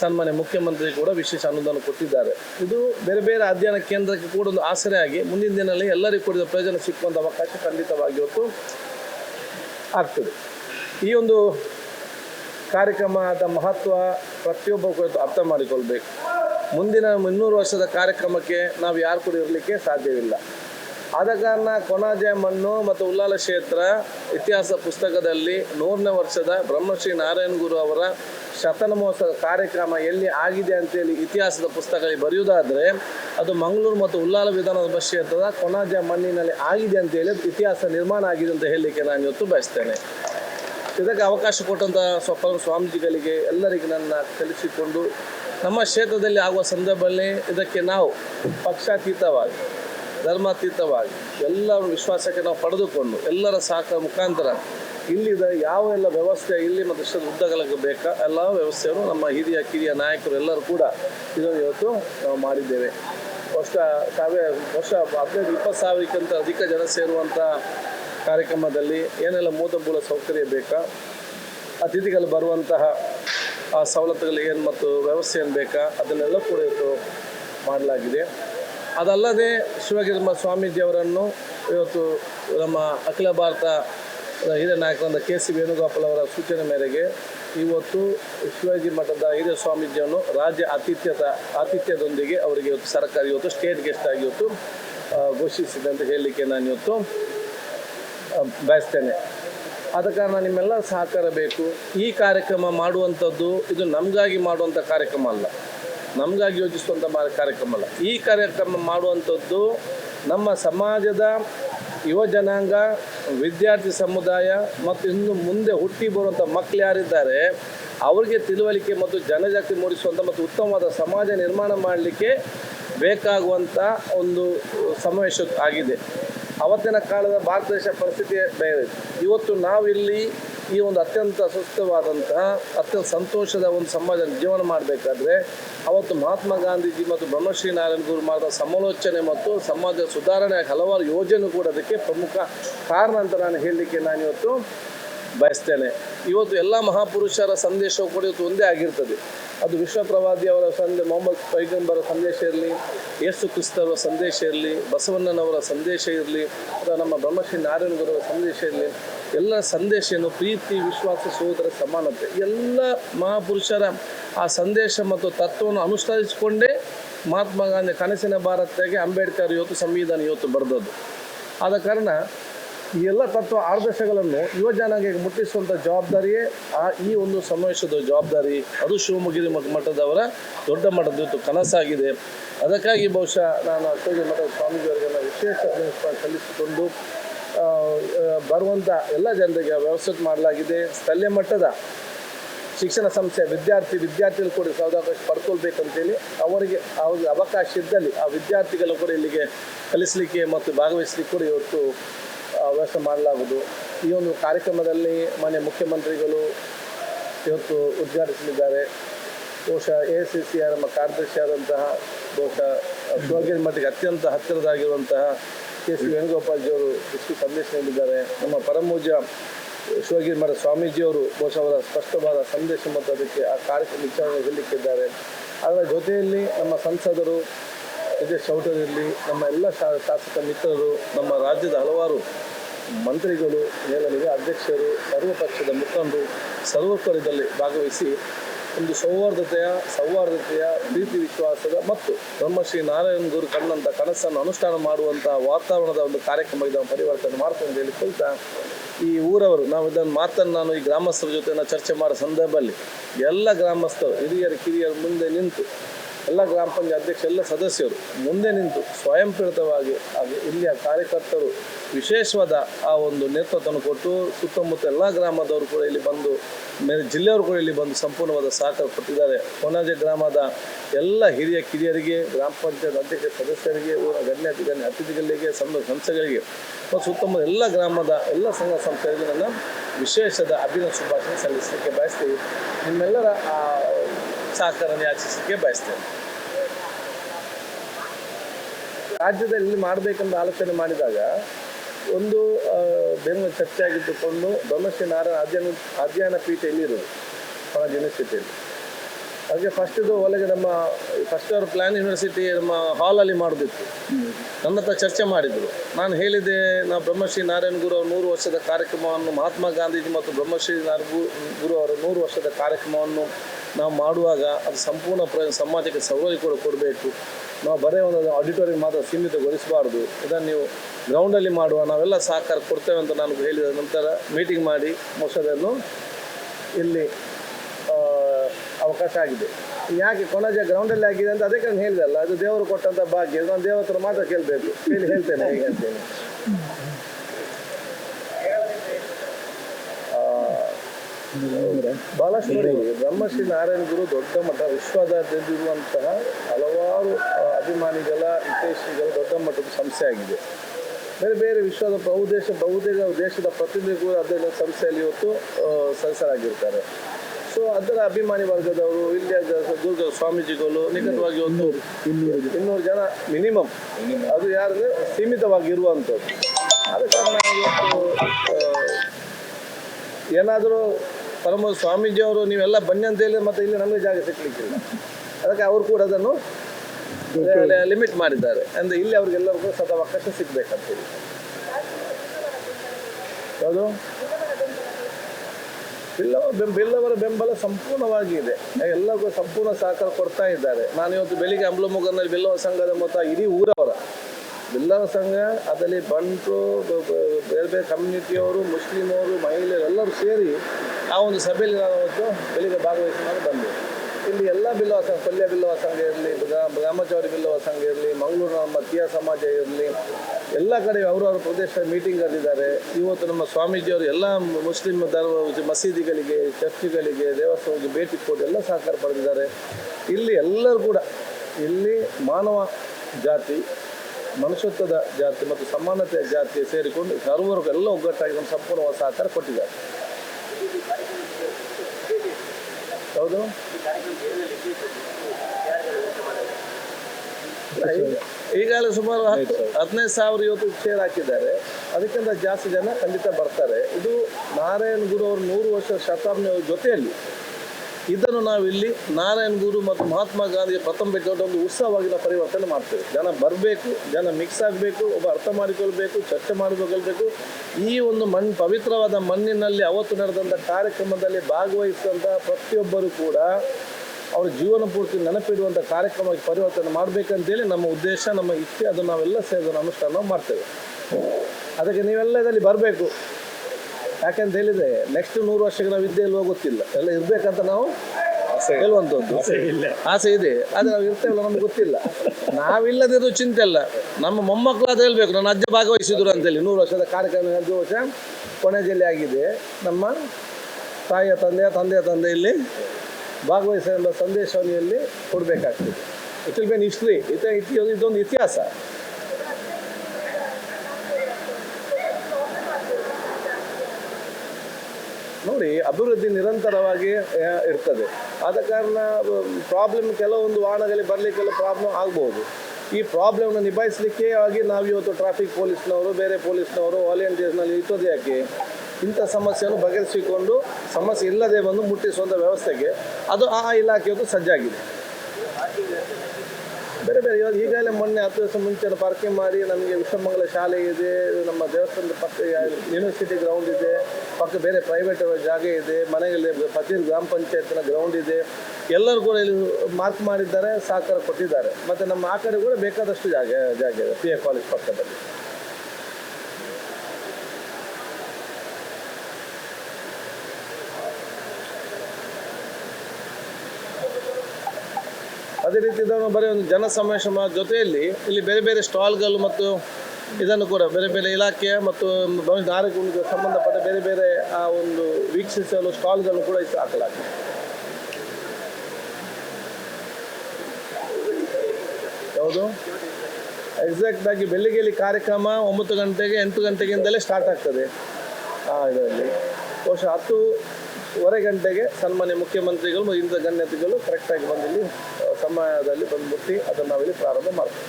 ಸನ್ಮಾನ್ಯ ಮುಖ್ಯಮಂತ್ರಿ ಕೂಡ ವಿಶೇಷ ಅನುದಾನ ಕೊಟ್ಟಿದ್ದಾರೆ. ಇದು ಬೇರೆ ಬೇರೆ ಅಧ್ಯಯನ ಕೇಂದ್ರಕ್ಕೆ ಕೂಡ ಒಂದು ಆಸರೆಯಾಗಿ ಮುಂದಿನ ದಿನದಲ್ಲಿ ಎಲ್ಲರಿಗೂ ಕೂಡ ಪ್ರಯೋಜನ ಸಿಕ್ಕುವಂಥ ಅವಕಾಶ ಖಂಡಿತವಾಗಿ ಇವತ್ತು ಆಗ್ತದೆ. ಈ ಒಂದು ಕಾರ್ಯಕ್ರಮದ ಮಹತ್ವ ಪ್ರತಿಯೊಬ್ಬ ಕುರಿತು ಅರ್ಥ ಮಾಡಿಕೊಳ್ಬೇಕು. ಮುಂದಿನ ಮುನ್ನೂರು ವರ್ಷದ ಕಾರ್ಯಕ್ರಮಕ್ಕೆ ನಾವು ಯಾರು ಕೂಡ ಇರಲಿಕ್ಕೆ ಸಾಧ್ಯವಿಲ್ಲ. ಆದ ಕಾರಣ ಕೊನಾಜೆ ಮಣ್ಣು ಮತ್ತು ಉಲ್ಲಾಲ ಕ್ಷೇತ್ರ ಇತಿಹಾಸ ಪುಸ್ತಕದಲ್ಲಿ ನೂರನೇ ವರ್ಷದ ಬ್ರಹ್ಮಶ್ರೀ ನಾರಾಯಣ ಗುರು ಅವರ ಶತನ ಮಹೋತ್ಸವ ಕಾರ್ಯಕ್ರಮ ಎಲ್ಲಿ ಆಗಿದೆ ಅಂತೇಳಿ ಇತಿಹಾಸದ ಪುಸ್ತಕದಲ್ಲಿ ಬರೆಯುವುದಾದರೆ, ಅದು ಮಂಗಳೂರು ಮತ್ತು ಉಲ್ಲಾಲ ವಿಧಾನಸಭಾ ಕ್ಷೇತ್ರದ ಕೊನಾಜ ಮಣ್ಣಿನಲ್ಲಿ ಆಗಿದೆ ಅಂತೇಳಿ ಇತಿಹಾಸ ನಿರ್ಮಾಣ ಆಗಿದೆ ಅಂತ ಹೇಳಲಿಕ್ಕೆ ನಾನು ಇವತ್ತು ಬಯಸ್ತೇನೆ. ಇದಕ್ಕೆ ಅವಕಾಶ ಕೊಟ್ಟಂತಹ ಸ್ವಪ್ನ ಸ್ವಾಮೀಜಿಗಳಿಗೆ ಎಲ್ಲರಿಗೂ ನನ್ನ ಕಲಿಸಿಕೊಂಡು ನಮ್ಮ ಕ್ಷೇತ್ರದಲ್ಲಿ ಆಗುವ ಸಂದರ್ಭದಲ್ಲಿ ಇದಕ್ಕೆ ನಾವು ಪಕ್ಷಾತೀತವಾಗಿ ಧರ್ಮಾತೀತವಾಗಿ ಎಲ್ಲ ವಿಶ್ವಾಸಕ್ಕೆ ನಾವು ಪಡೆದುಕೊಂಡು ಎಲ್ಲರ ಸಾಕ ಮುಖಾಂತರ ಇಲ್ಲಿದ ಯಾವ ಎಲ್ಲ ವ್ಯವಸ್ಥೆ ಇಲ್ಲಿ ಮತ್ತು ದೇಶದ ಉದ್ದಗಲಕ್ಕೆ ಬೇಕಾ ಎಲ್ಲ ವ್ಯವಸ್ಥೆಯನ್ನು ನಮ್ಮ ಹಿರಿಯ ಕಿರಿಯ ನಾಯಕರು ಎಲ್ಲರೂ ಕೂಡ ಇದನ್ನು ಇವತ್ತು ನಾವು ಮಾಡಿದ್ದೇವೆ. ವರ್ಷ ಸಾವಿರ ವರ್ಷ ಹದಿನೈದು ಇಪ್ಪತ್ತು ಸಾವಿರಕ್ಕಿಂತ ಅಧಿಕ ಜನ ಸೇರುವಂಥ ಕಾರ್ಯಕ್ರಮದಲ್ಲಿ ಏನೆಲ್ಲ ಮೂಲಭೂತ ಸೌಕರ್ಯ ಬೇಕಾ, ಅತಿಥಿಗಳು ಬರುವಂತಹ ಆ ಸವಲತ್ತುಗಳು ಏನು ಮತ್ತು ವ್ಯವಸ್ಥೆ ಏನು ಬೇಕಾ, ಅದನ್ನೆಲ್ಲ ಕೂಡ ಇವತ್ತು ಮಾಡಲಾಗಿದೆ. ಅದಲ್ಲದೆ ಶಿವಗಿರಮ್ಮ ಸ್ವಾಮೀಜಿಯವರನ್ನು ಇವತ್ತು ನಮ್ಮ ಅಖಿಲ ಭಾರತ ಹಿರಿಯ ನಾಯಕರಾದ ಕೆ ಸಿ ವೇಣುಗೋಪಾಲ್ ಅವರ ಸೂಚನೆ ಮೇರೆಗೆ ಇವತ್ತು ಶಿವಾಜಿ ಮಠದ ಹಿರಿಯ ಸ್ವಾಮೀಜಿಯನ್ನು ರಾಜ್ಯ ಆತಿಥ್ಯದ ಆತಿಥ್ಯದೊಂದಿಗೆ ಅವರಿಗೆ ಇವತ್ತು ಸರ್ಕಾರ ಇವತ್ತು ಸ್ಟೇಟ್ ಗೆಸ್ಟ್ ಆಗಿ ಇವತ್ತು ಘೋಷಿಸಿದೆ ಅಂತ ಹೇಳಲಿಕ್ಕೆ ನಾನು ಇವತ್ತು ಬಯಸ್ತೇನೆ. ಆದ ಕಾರಣ ನಿಮ್ಮೆಲ್ಲ ಸಹಕಾರ ಬೇಕು. ಈ ಕಾರ್ಯಕ್ರಮ ಮಾಡುವಂಥದ್ದು ಇದು ನಮಗಾಗಿ ಮಾಡುವಂಥ ಕಾರ್ಯಕ್ರಮ ಅಲ್ಲ. ನಮಗಾಗಿ ಯೋಚಿಸುವಂಥ ಕಾರ್ಯಕ್ರಮ ಅಲ್ಲ ಈ ಕಾರ್ಯಕ್ರಮ ಮಾಡುವಂಥದ್ದು ನಮ್ಮ ಸಮಾಜದ ಯುವ ಜನಾಂಗ, ವಿದ್ಯಾರ್ಥಿ ಸಮುದಾಯ ಮತ್ತು ಇನ್ನು ಮುಂದೆ ಹುಟ್ಟಿ ಬರುವಂಥ ಮಕ್ಕಳು ಯಾರಿದ್ದಾರೆ, ಅವರಿಗೆ ತಿಳುವಳಿಕೆ ಮತ್ತು ಜನಜಾತಿ ಮೂಡಿಸುವಂಥ ಮತ್ತು ಉತ್ತಮವಾದ ಸಮಾಜ ನಿರ್ಮಾಣ ಮಾಡಲಿಕ್ಕೆ ಬೇಕಾಗುವಂಥ ಒಂದು ಸಮಾವೇಶ ಆಗಿದೆ ಅವತ್ತಿನ ಕಾಲದ ಭಾರತ ದೇಶ ಪರಿಸ್ಥಿತಿ ಬೇರೆ. ಇವತ್ತು ನಾವಿಲ್ಲಿ ಈ ಒಂದು ಅತ್ಯಂತ ಸುಸ್ಥವಾದಂತಹ ಅತ್ಯಂತ ಸಂತೋಷದ ಒಂದು ಸಮಾಜ ಜೀವನ ಮಾಡಬೇಕಾದ್ರೆ, ಅವತ್ತು ಮಹಾತ್ಮ ಗಾಂಧೀಜಿ ಮತ್ತು ಬ್ರಹ್ಮಶ್ರೀ ನಾರಾಯಣ ಗುರು ಮಾಡಿದ ಸಮಾಲೋಚನೆ ಮತ್ತು ಸಮಾಜ ಸುಧಾರಣೆ ಹಲವಾರು ಯೋಜನೆ ಕೂಡ ಅದಕ್ಕೆ ಪ್ರಮುಖ ಕಾರಣ ಅಂತ ನಾನು ಹೇಳಲಿಕ್ಕೆ ನಾನು ಇವತ್ತು ಬಯಸ್ತೇನೆ. ಇವತ್ತು ಎಲ್ಲ ಮಹಾಪುರುಷರ ಸಂದೇಶವು ಕೂಡ ಇವತ್ತು ಒಂದೇ ಆಗಿರ್ತದೆ. ಅದು ವಿಶ್ವಪ್ರವಾದಿ ಅವರ ಸಂದೆ, ಮೊಹಮ್ಮದ್ ಪೈಗಂಬರ ಸಂದೇಶ ಇರಲಿ, ಯೇಸು ಕ್ರಿಸ್ತವರ ಸಂದೇಶ ಇರಲಿ ಬಸವಣ್ಣನವರ ಸಂದೇಶ ಇರಲಿ, ಅಥವಾ ನಮ್ಮ ಬ್ರಹ್ಮಶ್ರೀ ನಾರಾಯಣ ಸಂದೇಶ ಇರಲಿ, ಎಲ್ಲ ಸಂದೇಶ ಏನು ಪ್ರೀತಿ, ವಿಶ್ವಾಸ ಸೋದರ ಸಮಾನತೆ, ಎಲ್ಲ ಮಹಾಪುರುಷರ ಆ ಸಂದೇಶ ಮತ್ತು ತತ್ವವನ್ನು ಅನುಷ್ಠಾನಿಸಿಕೊಂಡೇ ಮಹಾತ್ಮ ಗಾಂಧಿ ಕನಸಿನ ಭಾರತಕ್ಕೆ ಅಂಬೇಡ್ಕರ್ ಇವತ್ತು ಸಂವಿಧಾನ ಇವತ್ತು ಬರೆದದ್ದು. ಆದ ಕಾರಣ ಈ ಎಲ್ಲ ತತ್ವ ಆದರ್ಶಗಳನ್ನು ಯುವ ಜನಾಂಗಕ್ಕೆ ಮುಟ್ಟಿಸುವಂಥ ಜವಾಬ್ದಾರಿಯೇ ಆ ಈ ಒಂದು ಸಮಾವೇಶದ ಜವಾಬ್ದಾರಿ. ಅದು ಶಿವಮೊಗ್ಗಿರಿ ಮಠ ಮಠದವರ ದೊಡ್ಡ ಮಠದ ಕನಸಾಗಿದೆ. ಅದಕ್ಕಾಗಿ ಬಹುಶಃ ನಾನು ಅಶೋಕ ಮಠದ ಸ್ವಾಮೀಜಿಯವರಿಗೆಲ್ಲ ವಿಶೇಷ ಸಲ್ಲಿಸಿಕೊಂಡು ಬರುವಂತ ಎಲ್ಲ ಜನರಿಗೆ ವ್ಯವಸ್ಥೆ ಮಾಡಲಾಗಿದೆ. ಸ್ಥಳೀಯ ಮಟ್ಟದ ಶಿಕ್ಷಣ ಸಂಸ್ಥೆ ವಿದ್ಯಾರ್ಥಿ, ವಿದ್ಯಾರ್ಥಿಗಳು ಕೂಡ ಅವಕಾಶ ಪಡ್ಕೊಳ್ಬೇಕಂತೇಳಿ ಅವರಿಗೆ ಅವ್ರಿಗೆ ಅವಕಾಶ ಇದ್ದಲ್ಲಿ ಆ ವಿದ್ಯಾರ್ಥಿಗಳು ಕೂಡ ಇಲ್ಲಿಗೆ ಕಲಿಸಲಿಕ್ಕೆ ಮತ್ತು ಭಾಗವಹಿಸಲಿಕ್ಕೆ ಕೂಡ ಇವತ್ತು ಆ, ವ್ಯವಸ್ಥೆ ಮಾಡಲಾಗುವುದು. ಈ ಒಂದು ಕಾರ್ಯಕ್ರಮದಲ್ಲಿ ಮಾನ್ಯ ಮುಖ್ಯಮಂತ್ರಿಗಳು ಇವತ್ತು ಉದ್ಘಾಟಿಸಲಿದ್ದಾರೆ. ಬಹುಶಃ ಎ ಸಿ ಸಿ ನಮ್ಮ ಕಾರ್ಯದರ್ಶಿಯಾದಂತಹ ಬಹುಶಃ ಶಿವಗಿರಿ ಮಠಕ್ಕೆ ಅತ್ಯಂತ ಹತ್ತಿರದಾಗಿರುವಂತಹ ಕೆ ಸಿ ಅವರು ಇಷ್ಟು ಸಂದೇಶ ನೀಡಿದ್ದಾರೆ. ನಮ್ಮ ಪರಮೂಜ ಶಿವಗಿರಿ ಮಠ ಸ್ವಾಮೀಜಿಯವರು ಬಹುಶಃ ಅವರ ಸ್ಪಷ್ಟವಾದ ಸಂದೇಶ ಮತ್ತು ಅದಕ್ಕೆ ಆ ಕಾರ್ಯಕ್ರಮ ವಿಚಾರಣೆ ಹೇಳಲಿಕ್ಕಿದ್ದಾರೆ. ಅದರ ಜೊತೆಯಲ್ಲಿ ನಮ್ಮ ಸಂಸದರು ವಿಜಯ್ ಚೌಟರಿ ಇರಲಿ ನಮ್ಮ ಎಲ್ಲ ಶಾಸಕ ಮಿತ್ರರು ನಮ್ಮ ರಾಜ್ಯದ ಹಲವಾರು ಮಂತ್ರಿಗಳು, ಮೇಲನಿಗೆ ಅಧ್ಯಕ್ಷರು, ಸರ್ವ ಪಕ್ಷದ ಮುಖಂಡರು, ಸರ್ವೋಪರಿದಲ್ಲಿ ಭಾಗವಹಿಸಿ ಒಂದು ಸೌಹಾರ್ದತೆಯ ಸೌಹಾರ್ದತೆಯ, ಪ್ರೀತಿ, ವಿಶ್ವಾಸದ ಮತ್ತು ಬ್ರಹ್ಮಶ್ರೀ ನಾರಾಯಣ ಗುರು ಕಂಡಂಥ ಕನಸನ್ನು ಅನುಷ್ಠಾನ ಮಾಡುವಂಥ ವಾತಾವರಣದ ಒಂದು ಕಾರ್ಯಕ್ರಮ ಇದನ್ನು ಪರಿವರ್ತನೆ ಮಾಡ್ತೇನೆ ಅಂತ ಹೇಳಿಕೊಳ್ತಾ ಈ ಊರವರು, ನಾವು ಇದನ್ನು ಮಾತನ್ನು ನಾನು ಈ ಗ್ರಾಮಸ್ಥರ ಜೊತೆ ಚರ್ಚೆ ಮಾಡೋ ಸಂದರ್ಭದಲ್ಲಿ ಎಲ್ಲ ಗ್ರಾಮಸ್ಥರು, ಹಿರಿಯರು, ಕಿರಿಯರು ಮುಂದೆ ನಿಂತು ಎಲ್ಲ ಗ್ರಾಮ ಪಂಚಾಯತ್ ಅಧ್ಯಕ್ಷ ಎಲ್ಲ ಸದಸ್ಯರು ಮುಂದೆ ನಿಂತು ಸ್ವಯಂ ಪ್ರೇರಿತವಾಗಿ ಇಲ್ಲಿಯ ಕಾರ್ಯಕರ್ತರು ವಿಶೇಷವಾದ ಆ ಒಂದು ನೇತೃತ್ವವನ್ನು ಕೊಟ್ಟು ಸುತ್ತಮುತ್ತ ಎಲ್ಲ ಗ್ರಾಮದವರು ಕೂಡ ಇಲ್ಲಿ ಬಂದು ಮೇಲೆ ಜಿಲ್ಲೆಯವರು ಕೂಡ ಇಲ್ಲಿ ಬಂದು ಸಂಪೂರ್ಣವಾದ ಸಹಕಾರ ಕೊಟ್ಟಿದ್ದಾರೆ. ಕೊನಾಜೆ ಗ್ರಾಮದ ಎಲ್ಲ ಹಿರಿಯ ಕಿರಿಯರಿಗೆ, ಗ್ರಾಮ ಪಂಚಾಯತ್ ಅಧ್ಯಕ್ಷ ಸದಸ್ಯರಿಗೆ, ಊರ ಗಣ್ಯ ಗಣ್ಯ ಅತಿಥಿಗಳಿಗೆ, ಸಂಘ ಸಂಸ್ಥೆಗಳಿಗೆ ಮತ್ತು ಸುತ್ತಮುತ್ತ ಎಲ್ಲ ಗ್ರಾಮದ ಎಲ್ಲ ಸಂಘ ಸಂಸ್ಥೆಗಳಿಗೆ ನನ್ನ ವಿಶೇಷದ ಅಭಿನಂದ ಶುಭಾಶಯ ಸಲ್ಲಿಸಲಿಕ್ಕೆ ಬಯಸ್ತೀವಿ ನಿಮ್ಮೆಲ್ಲರ ಆ ಸಹಕಾರನ ಯಾಚಿಸಲಿಕ್ಕೆ ಬಯಸ್ತೇನೆ. ರಾಜ್ಯದಲ್ಲಿ ಮಾಡಬೇಕೆಂದು ಆಲೋಚನೆ ಮಾಡಿದಾಗ ಒಂದು ಬೆನ್ನು ಚರ್ಚೆಯಾಗಿದ್ದುಕೊಂಡು ಬ್ರಹ್ಮಶ್ರೀ ನಾರಾಯಣ ಅಧ್ಯಯನ ಅಧ್ಯಯನ ಪೀಠ ಎಲ್ಲಿರೋದು ಕಾಲೇಜ್ ಯೂನಿವರ್ಸಿಟಿಯಲ್ಲಿ ಹಾಗೆ ಫಸ್ಟ್ ಇದು ಒಳಗೆ ನಮ್ಮ ಫಸ್ಟ್ ಅವರ್ ಪ್ಲಾನ್ ಯೂನಿವರ್ಸಿಟಿ ನಮ್ಮ ಹಾಲಲ್ಲಿ ಮಾಡೋದಿತ್ತು. ನನ್ನ ಹತ್ರ ಚರ್ಚೆ ಮಾಡಿದರು. ನಾನು ಹೇಳಿದೆ ನಾವು ಬ್ರಹ್ಮಶ್ರೀ ನಾರಾಯಣ ಗುರು ಅವರ ನೂರು ವರ್ಷದ ಕಾರ್ಯಕ್ರಮವನ್ನು ಮಹಾತ್ಮ ಗಾಂಧೀಜಿ ಮತ್ತು ಬ್ರಹ್ಮಶ್ರೀ ನಾರಾಯಣ ಗುರು ಅವರ ನೂರು ವರ್ಷದ ಕಾರ್ಯಕ್ರಮವನ್ನು ನಾವು ಮಾಡುವಾಗ ಅದು ಸಂಪೂರ್ಣ ಪ್ರ, ಸಮಾಜಕ್ಕೆ ಸೌಲಭ್ಯ ಕೂಡ ಕೊಡಬೇಕು. ನಾವು ಬರೀ ಒಂದು ಆಡಿಟೋರಿಯಂ ಮಾತ್ರ ಸೀಮಿತಗೊಳಿಸಬಾರ್ದು. ಇದನ್ನು ನೀವು ಗ್ರೌಂಡಲ್ಲಿ ಮಾಡುವ, ನಾವೆಲ್ಲ ಸಹಕಾರ ಕೊಡ್ತೇವೆ ಅಂತ ನಾನು ಹೇಳಿದ ನಂತರ ಮೀಟಿಂಗ್ ಮಾಡಿ ಮೊಸದನ್ನು ಇಲ್ಲಿ ಅವಕಾಶ ಆಗಿದೆ. ಯಾಕೆ ಕೊನಜ ಗ್ರೌಂಡಲ್ಲಿ ಆಗಿದೆ ಅಂತ ಅದಕ್ಕೆ ನಾನು ಹೇಳಿದಲ್ಲ ಅದು ದೇವರು ಕೊಟ್ಟಂತ ಭಾಗ್ಯ. ನಾನು ದೇವರ ಮಾತ್ರ ಕೇಳಬೇಕು. ಹೇಳಿ ಹೇಳ್ತೇನೆ ಹೇಗೆ ಅಂತೇಳಿ. ಬಹಳಷ್ಟು ಬ್ರಹ್ಮಶ್ರೀ ನಾರಾಯಣ ಗುರು ದೊಡ್ಡ ಮಠ ವಿಶ್ವದಾದ್ಯಂತಿರುವಂತಹ ಹಲವಾರು ಅಭಿಮಾನಿಗಳ ಹಿತೈಷಿಗಳ ದೊಡ್ಡ ಮಟ್ಟದ ಸಂಸ್ಥೆ ಆಗಿದೆ. ಬೇರೆ ಬೇರೆ ವಿಶ್ವದ ಬಹುದೇಶ ಬಹುತೇಕ ದೇಶದ ಪ್ರತಿನಿಧಿಗಳು ಅದರ ಸಂಸ್ಥೆಯಲ್ಲಿ ಇವತ್ತು ಸದಸ್ಯರಾಗಿರ್ತಾರೆ ಸೊ ಅದರ ಅಭಿಮಾನಿ ವರ್ಗದವರು ಇಲ್ಲಿಯ ದುರ್ಗ ಸ್ವಾಮೀಜಿಗಳು ನಿಕಟವಾಗಿ ಒಂದು ಇನ್ನೂರು ಜನ. ಮಿನಿಮಮ್ ಅದು ಯಾರಂದ್ರೆ ಸೀಮಿತವಾಗಿ ಇರುವಂಥದ್ದು ಆದ ಕಾರಣ ಇವತ್ತು ಆ, ಏನಾದರೂ ಪರಮ ಸ್ವಾಮೀಜಿಯವರು ನೀವೆಲ್ಲ ಬನ್ನಿ ಅಂತ ಹೇಳಿದ್ರೆ ಮತ್ತೆ ಇಲ್ಲಿ ನಮಗೆ ಜಾಗ ಸಿಗ್ಲಿಕ್ಕಿಲ್ಲ ಅದಕ್ಕೆ ಅವರು ಕೂಡ ಅದನ್ನು ಲಿಮಿಟ್ ಮಾಡಿದ್ದಾರೆ. ಅಂದ್ರೆ ಇಲ್ಲಿ ಅವ್ರಿಗೆಲ್ಲರಿಗೂ ಸದಾ ಅವಕಾಶ ಸಿಗ್ಬೇಕಂತೇಳಿ. ಹೌದು ಬಿಲ್ಲವ ಬಿಲ್ಲವರ ಬೆಂಬಲ ಸಂಪೂರ್ಣವಾಗಿ ಇದೆ. ಎಲ್ಲರಿಗೂ ಸಂಪೂರ್ಣ ಸಹಕಾರ ಕೊಡ್ತಾ ಇದ್ದಾರೆ. ನಾನು ಇವತ್ತು ಬೆಳಿಗ್ಗೆ ಅಂಬ್ಲಮುಗನಲ್ಲಿ ಬಿಲ್ಲವ ಸಂಘದ ಮೊತ್ತ ಇಡೀ ಊರವರ. ಬಿಲ್ಲವ ಸಂಘ ಅದರಲ್ಲಿ ಬಂಟು ಬೇರೆ ಬೇರೆ ಕಮ್ಯುನಿಟಿಯವರು ಮುಸ್ಲಿಮವರು ಮಹಿಳೆಯರು ಎಲ್ಲರೂ ಸೇರಿ ಆ ಒಂದು ಸಭೆಯಲ್ಲಿ ನಾನು ಅವತ್ತು ಬೆಳಿಗ್ಗೆ ಭಾಗವಹಿಸಿ ನಾನು ಬಂದೆ. ಇಲ್ಲಿ ಎಲ್ಲ ಬಿಲ್ಲವ ಸಂಘ ಕೊಲ್ಯ ಬಿಲ್ಲವ ಸಂಘ ಇರಲಿ ರಾಮಚಾರಿ ಬಿಲ್ಲವ ಸಂಘ ಇರಲಿ, ಮಂಗಳೂರು ನಮ್ಮ ಮತೀಯ ಸಮಾಜ ಇರಲಿ, ಎಲ್ಲ ಕಡೆ ಅವರವರ ಪ್ರದೇಶ ಮೀಟಿಂಗ್ ಕರೆದಿದ್ದಾರೆ ಇವತ್ತು ನಮ್ಮ ಸ್ವಾಮೀಜಿಯವರು ಎಲ್ಲ ಮುಸ್ಲಿಂ ಧರ್ಮ, ಮಸೀದಿಗಳಿಗೆ, ಚರ್ಚ್ಗಳಿಗೆ ದೇವಸ್ಥಾನಕ್ಕೆ ಭೇಟಿ ಕೊಟ್ಟು ಎಲ್ಲ ಸಹಕಾರ ಪಡೆದಿದ್ದಾರೆ. ಇಲ್ಲಿ ಎಲ್ಲರೂ ಕೂಡ, ಇಲ್ಲಿ ಮಾನವ ಜಾತಿ, ಮನುಷ್ಯತ್ವದ ಜಾತಿ ಮತ್ತು ಸಮಾನತೆಯ ಜಾತಿ ಸೇರಿಕೊಂಡು ಸರ್ವರು ಎಲ್ಲ ಒಗ್ಗಟ್ಟಾಗಿ ನಮ್ಮ ಸಂಪೂರ್ಣವಾದ ಸಹಕಾರ ಕೊಟ್ಟಿದ್ದಾರೆ. ಹೌದು. ಈಗ- ಈಗಾಗಲೇ ಸುಮಾರು ಹತ್ತು ಹದಿನೈದು ಸಾವಿರ ಇವತ್ತು ಶೇರ್ ಹಾಕಿದ್ದಾರೆ. ಅದಕ್ಕಿಂತ ಜಾಸ್ತಿ ಜನ ಖಂಡಿತ ಬರ್ತಾರೆ. ಇದು ನಾರಾಯಣ ಗುರು ಅವರು ನೂರು ವರ್ಷ ಶತಾಬ್ದಿ ಜೊತೆಯಲ್ಲಿ ಇದನ್ನು ನಾವಿಲ್ಲಿ ನಾರಾಯಣ ಗುರು ಮತ್ತು ಮಹಾತ್ಮ ಗಾಂಧಿಯ ಪ್ರಥಮ ಬೆಟ್ಟ ಒಂದು ಉತ್ಸವವಾಗಿ ನಾವು ಪರಿವರ್ತನೆ ಮಾಡ್ತೇವೆ. ಜನ ಬರಬೇಕು, ಜನ ಮಿಕ್ಸ್ ಆಗಬೇಕು, ಒಬ್ಬ ಅರ್ಥ ಮಾಡಿಕೊಳ್ಬೇಕು, ಚರ್ಚೆ ಮಾಡಿಕೊಳ್ಬೇಕು. ಈ ಒಂದು ಮಣ್ಣು ಪವಿತ್ರವಾದ ಮಣ್ಣಿನಲ್ಲಿ ಅವತ್ತು ನಡೆದಂಥ ಕಾರ್ಯಕ್ರಮದಲ್ಲಿ ಭಾಗವಹಿಸಿದಂಥ ಪ್ರತಿಯೊಬ್ಬರು ಕೂಡ ಅವರ ಜೀವನ ಪೂರ್ತಿ ನೆನಪಿಡುವಂಥ ಕಾರ್ಯಕ್ರಮಕ್ಕೆ ಪರಿವರ್ತನೆ ಮಾಡಬೇಕಂತೇಳಿ ನಮ್ಮ ಉದ್ದೇಶ, ನಮ್ಮ ಇಚ್ಛೆ, ಅದನ್ನು ನಾವೆಲ್ಲ ಸೇರಿದ ಅನುಷ್ಠಾನ ಮಾಡ್ತೇವೆ. ಅದಕ್ಕೆ ನೀವೆಲ್ಲ ಇದರಲ್ಲಿ ಬರಬೇಕು. ಯಾಕಂತ ಹೇಳಿದ್ರೆ ನೆಕ್ಸ್ಟ್ ನೂರು ವರ್ಷಕ್ಕೆ ನಾವು ಇದ್ದೇ ಇಲ್ವೋ ಗೊತ್ತಿಲ್ಲ. ಎಲ್ಲ ಇರ್ಬೇಕಂತ ನಾವು ಹೇಳುವಂಥದ್ದು ಆಸೆ ಇದೆ. ಆದ್ರೆ ನಾವು ಇರ್ತೇವಲ್ಲ ನಮ್ಗೆ ಗೊತ್ತಿಲ್ಲ. ನಾವಿಲ್ಲದಿರೋ ಚಿಂತೆ ಇಲ್ಲ. ನಮ್ಮ ಮೊಮ್ಮಕ್ಕಳು ಅದು ಹೇಳ್ಬೇಕು. ನನ್ನ ಅಜ್ಜ ಭಾಗವಹಿಸಿದ್ರು ಅಂತೇಳಿ ನೂರು ವರ್ಷದ ಕಾರ್ಯಕ್ರಮ ಹತ್ತು ವರ್ಷ ಕೊನೆಯಲ್ಲಿ ಆಗಿದೆ. ನಮ್ಮ ತಾಯಿಯ ತಂದೆಯ ತಂದೆಯ ತಂದೆ ಇಲ್ಲಿ ಭಾಗವಹಿಸ ಎಂಬ ಸಂದೇಶವನ್ನು ಇಲ್ಲಿ ಕೊಡಬೇಕಾಗ್ತದೆ. ಇಟ್ ವಿಲ್ ಬಿನ್ ಹಿಸ್ಟ್ರಿ ಇದು ಇದೊಂದು ಇತಿಹಾಸ. ನೋಡಿ, ಅಭಿವೃದ್ಧಿ ನಿರಂತರವಾಗಿ ಇರ್ತದೆ. ಆದ ಕಾರಣ ಪ್ರಾಬ್ಲಮ್ ಕೆಲವೊಂದು ವಾಹನದಲ್ಲಿ ಬರಲಿಕ್ಕೆಲ್ಲ ಪ್ರಾಬ್ಲಮ್ ಆಗ್ಬೋದು. ಈ ಪ್ರಾಬ್ಲಮ್ನ ನಿಭಾಯಿಸಲಿಕ್ಕೆ ಆಗಿ ನಾವು ಇವತ್ತು ಟ್ರಾಫಿಕ್ ಪೊಲೀಸ್ನವರು ಬೇರೆ ಪೊಲೀಸ್ನವರು ವಾಲಂಟಿಯರ್ಸ್ನಲ್ಲಿ ಇರ್ತದೆ ಯಾಕೆ? ಇಂಥ ಸಮಸ್ಯೆಯನ್ನು ಬಗೆಹರಿಸಿಕೊಂಡು, ಸಮಸ್ಯೆ ಇಲ್ಲದೆ ಬಂದು ಮುಟ್ಟಿಸುವಂಥ ವ್ಯವಸ್ಥೆಗೆ ಅದು ಆ ಇಲಾಖೆಯದು ಸಜ್ಜಾಗಿದೆ. ಬೇರೆ ಬೇರೆ, ಇವಾಗ ಈಗಲೇ ಮೊನ್ನೆ ಹತ್ತು ದಿವಸ ಮುಂಚೆ ಪಾರ್ಕಿಂಗ್ ಮಾಡಿ ನಮಗೆ ವಿಶ್ವಮಂಗಲ ಶಾಲೆ ಇದೆ ನಮ್ಮ ದೇವಸ್ಥಾನದ ಪಕ್ಕ ಯೂನಿವರ್ಸಿಟಿ ಗ್ರೌಂಡ್ ಇದೆ, ಪಕ್ಕ ಬೇರೆ ಪ್ರೈವೇಟ್ ಜಾಗ ಇದೆ, ಮನೆಯಲ್ಲಿ ಪ್ರತಿ ಗ್ರಾಮ ಪಂಚಾಯತ್ನ ಗ್ರೌಂಡ್ ಇದೆ. ಎಲ್ಲರೂ ಕೂಡ ಇಲ್ಲಿ ಮಾರ್ಕ್ ಮಾಡಿದ್ದಾರೆ, ಸಹಕಾರ ಕೊಟ್ಟಿದ್ದಾರೆ. ಮತ್ತು ನಮ್ಮ ಆ ಕಡೆ ಕೂಡ ಬೇಕಾದಷ್ಟು ಜಾಗ ಜಾಗ ಇದೆ ಪಿ ಎ ಕಾಲೇಜ್ ಪಕ್ಕದಲ್ಲಿ. ಅದೇ ರೀತಿ ಇದನ್ನು ಬರೀ ಒಂದು ಜನ ಜೊತೆಯಲ್ಲಿ ಇಲ್ಲಿ ಬೇರೆ ಬೇರೆ ಸ್ಟಾಲ್ಗಳು ಮತ್ತು ಇದನ್ನು ಕೂಡ ಬೇರೆ ಬೇರೆ ಇಲಾಖೆ ಮತ್ತು ಆರೋಗ್ಯಕ್ಕೆ ಸಂಬಂಧಪಟ್ಟ ಬೇರೆ ಬೇರೆ, ಆ, ಒಂದು ವೀಕ್ಷಿಸಲು ಸ್ಟಾಲ್ಗಳನ್ನು ಕೂಡ ಇತ್ತು ಹಾಕಲಾಗಿದೆ. ಹೌದು ಎಕ್ಸಾಕ್ಟ್ ಆಗಿ ಬೆಳಿಗ್ಗೆಯಲ್ಲಿ ಕಾರ್ಯಕ್ರಮ ಒಂಬತ್ತು ಗಂಟೆಗೆ, ಎಂಟು ಗಂಟೆಗಿಂದಲೇ ಸ್ಟಾರ್ಟ್ ಆಗ್ತದೆ. ಆ, ಇದರಲ್ಲಿ. ಬಹುಶಃ ಹತ್ತೂವರೆ ಗಂಟೆಗೆ ಸನ್ಮಾನ್ಯ ಮುಖ್ಯಮಂತ್ರಿಗಳು ಇಂಥ ಗಣ್ಯತೆಗಳು ಕರೆಕ್ಟಾಗಿ ಬಂದಿಲ್ಲಿ ಸಮಯದಲ್ಲಿ ಬಂದು ಮುಟ್ಟಿ ಅದನ್ನು ನಾವಿಲ್ಲಿ ಪ್ರಾರಂಭ ಮಾಡ್ತೇವೆ.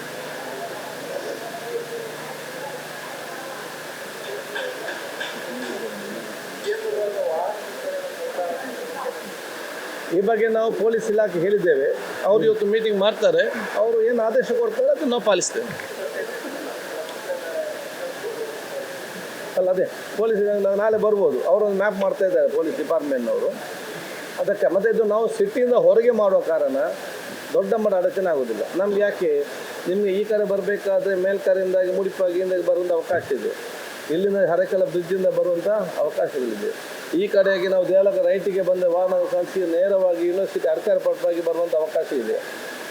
ಈ ಬಗ್ಗೆ ನಾವು ಪೊಲೀಸ್ ಇಲಾಖೆ ಹೇಳಿದ್ದೇವೆ. ಅವರು ಇವತ್ತು ಮೀಟಿಂಗ್ ಮಾಡ್ತಾರೆ. ಅವರು ಏನು ಆದೇಶ ಕೊಡ್ತಾರೆ ಅದನ್ನು ನಾವು ಪಾಲಿಸ್ತೇವೆ. ಅಲ್ಲ ಅದೇ ಪೊಲೀಸ್ ಇಲಾಖೆ ನಾಳೆ ಬರ್ಬೋದು. ಅವರೊಂದು ಮ್ಯಾಪ್ ಮಾಡ್ತಾ ಇದ್ದಾರೆ ಪೊಲೀಸ್ ಡಿಪಾರ್ಟ್ಮೆಂಟ್ನವರು ಅದಕ್ಕೆ ಮತ್ತೆ ಇದು ನಾವು ಸಿಟಿಯಿಂದ ಹೊರಗೆ ಮಾಡೋ ಕಾರಣ ದೊಡ್ಡ ಮಟ್ಟ ಅಡಚಣೆ ಆಗೋದಿಲ್ಲ. ನಮ್ಗೆ ಯಾಕೆ? ನಿಮಗೆ ಈ ಕಡೆ ಬರಬೇಕಾದ್ರೆ ಮೇಲ್ಕರೆಯಿಂದಾಗಿ ಮುಡಿಪಾಗಿಯಿಂದ ಬರುವಂಥ ಅವಕಾಶ ಇದೆ. ಇಲ್ಲಿಂದ ಹರಕೆಲ ಬ್ರಿಡ್ಜಿಂದ ಬರುವಂಥ ಅವಕಾಶಗಳಿದೆ. ಈ ಕಡೆಗೆ ನಾವು ದೇವಾಲಯ ರೈಟಿಗೆ ಬಂದ ವಾಹನ ಕಳಿಸಿ ನೇರವಾಗಿ ಯೂನಿವರ್ಸಿಟಿ ಅರ್ಕಾರ ಪಟ್ಟವಾಗಿ ಬರುವಂಥ ಅವಕಾಶ ಇದೆ.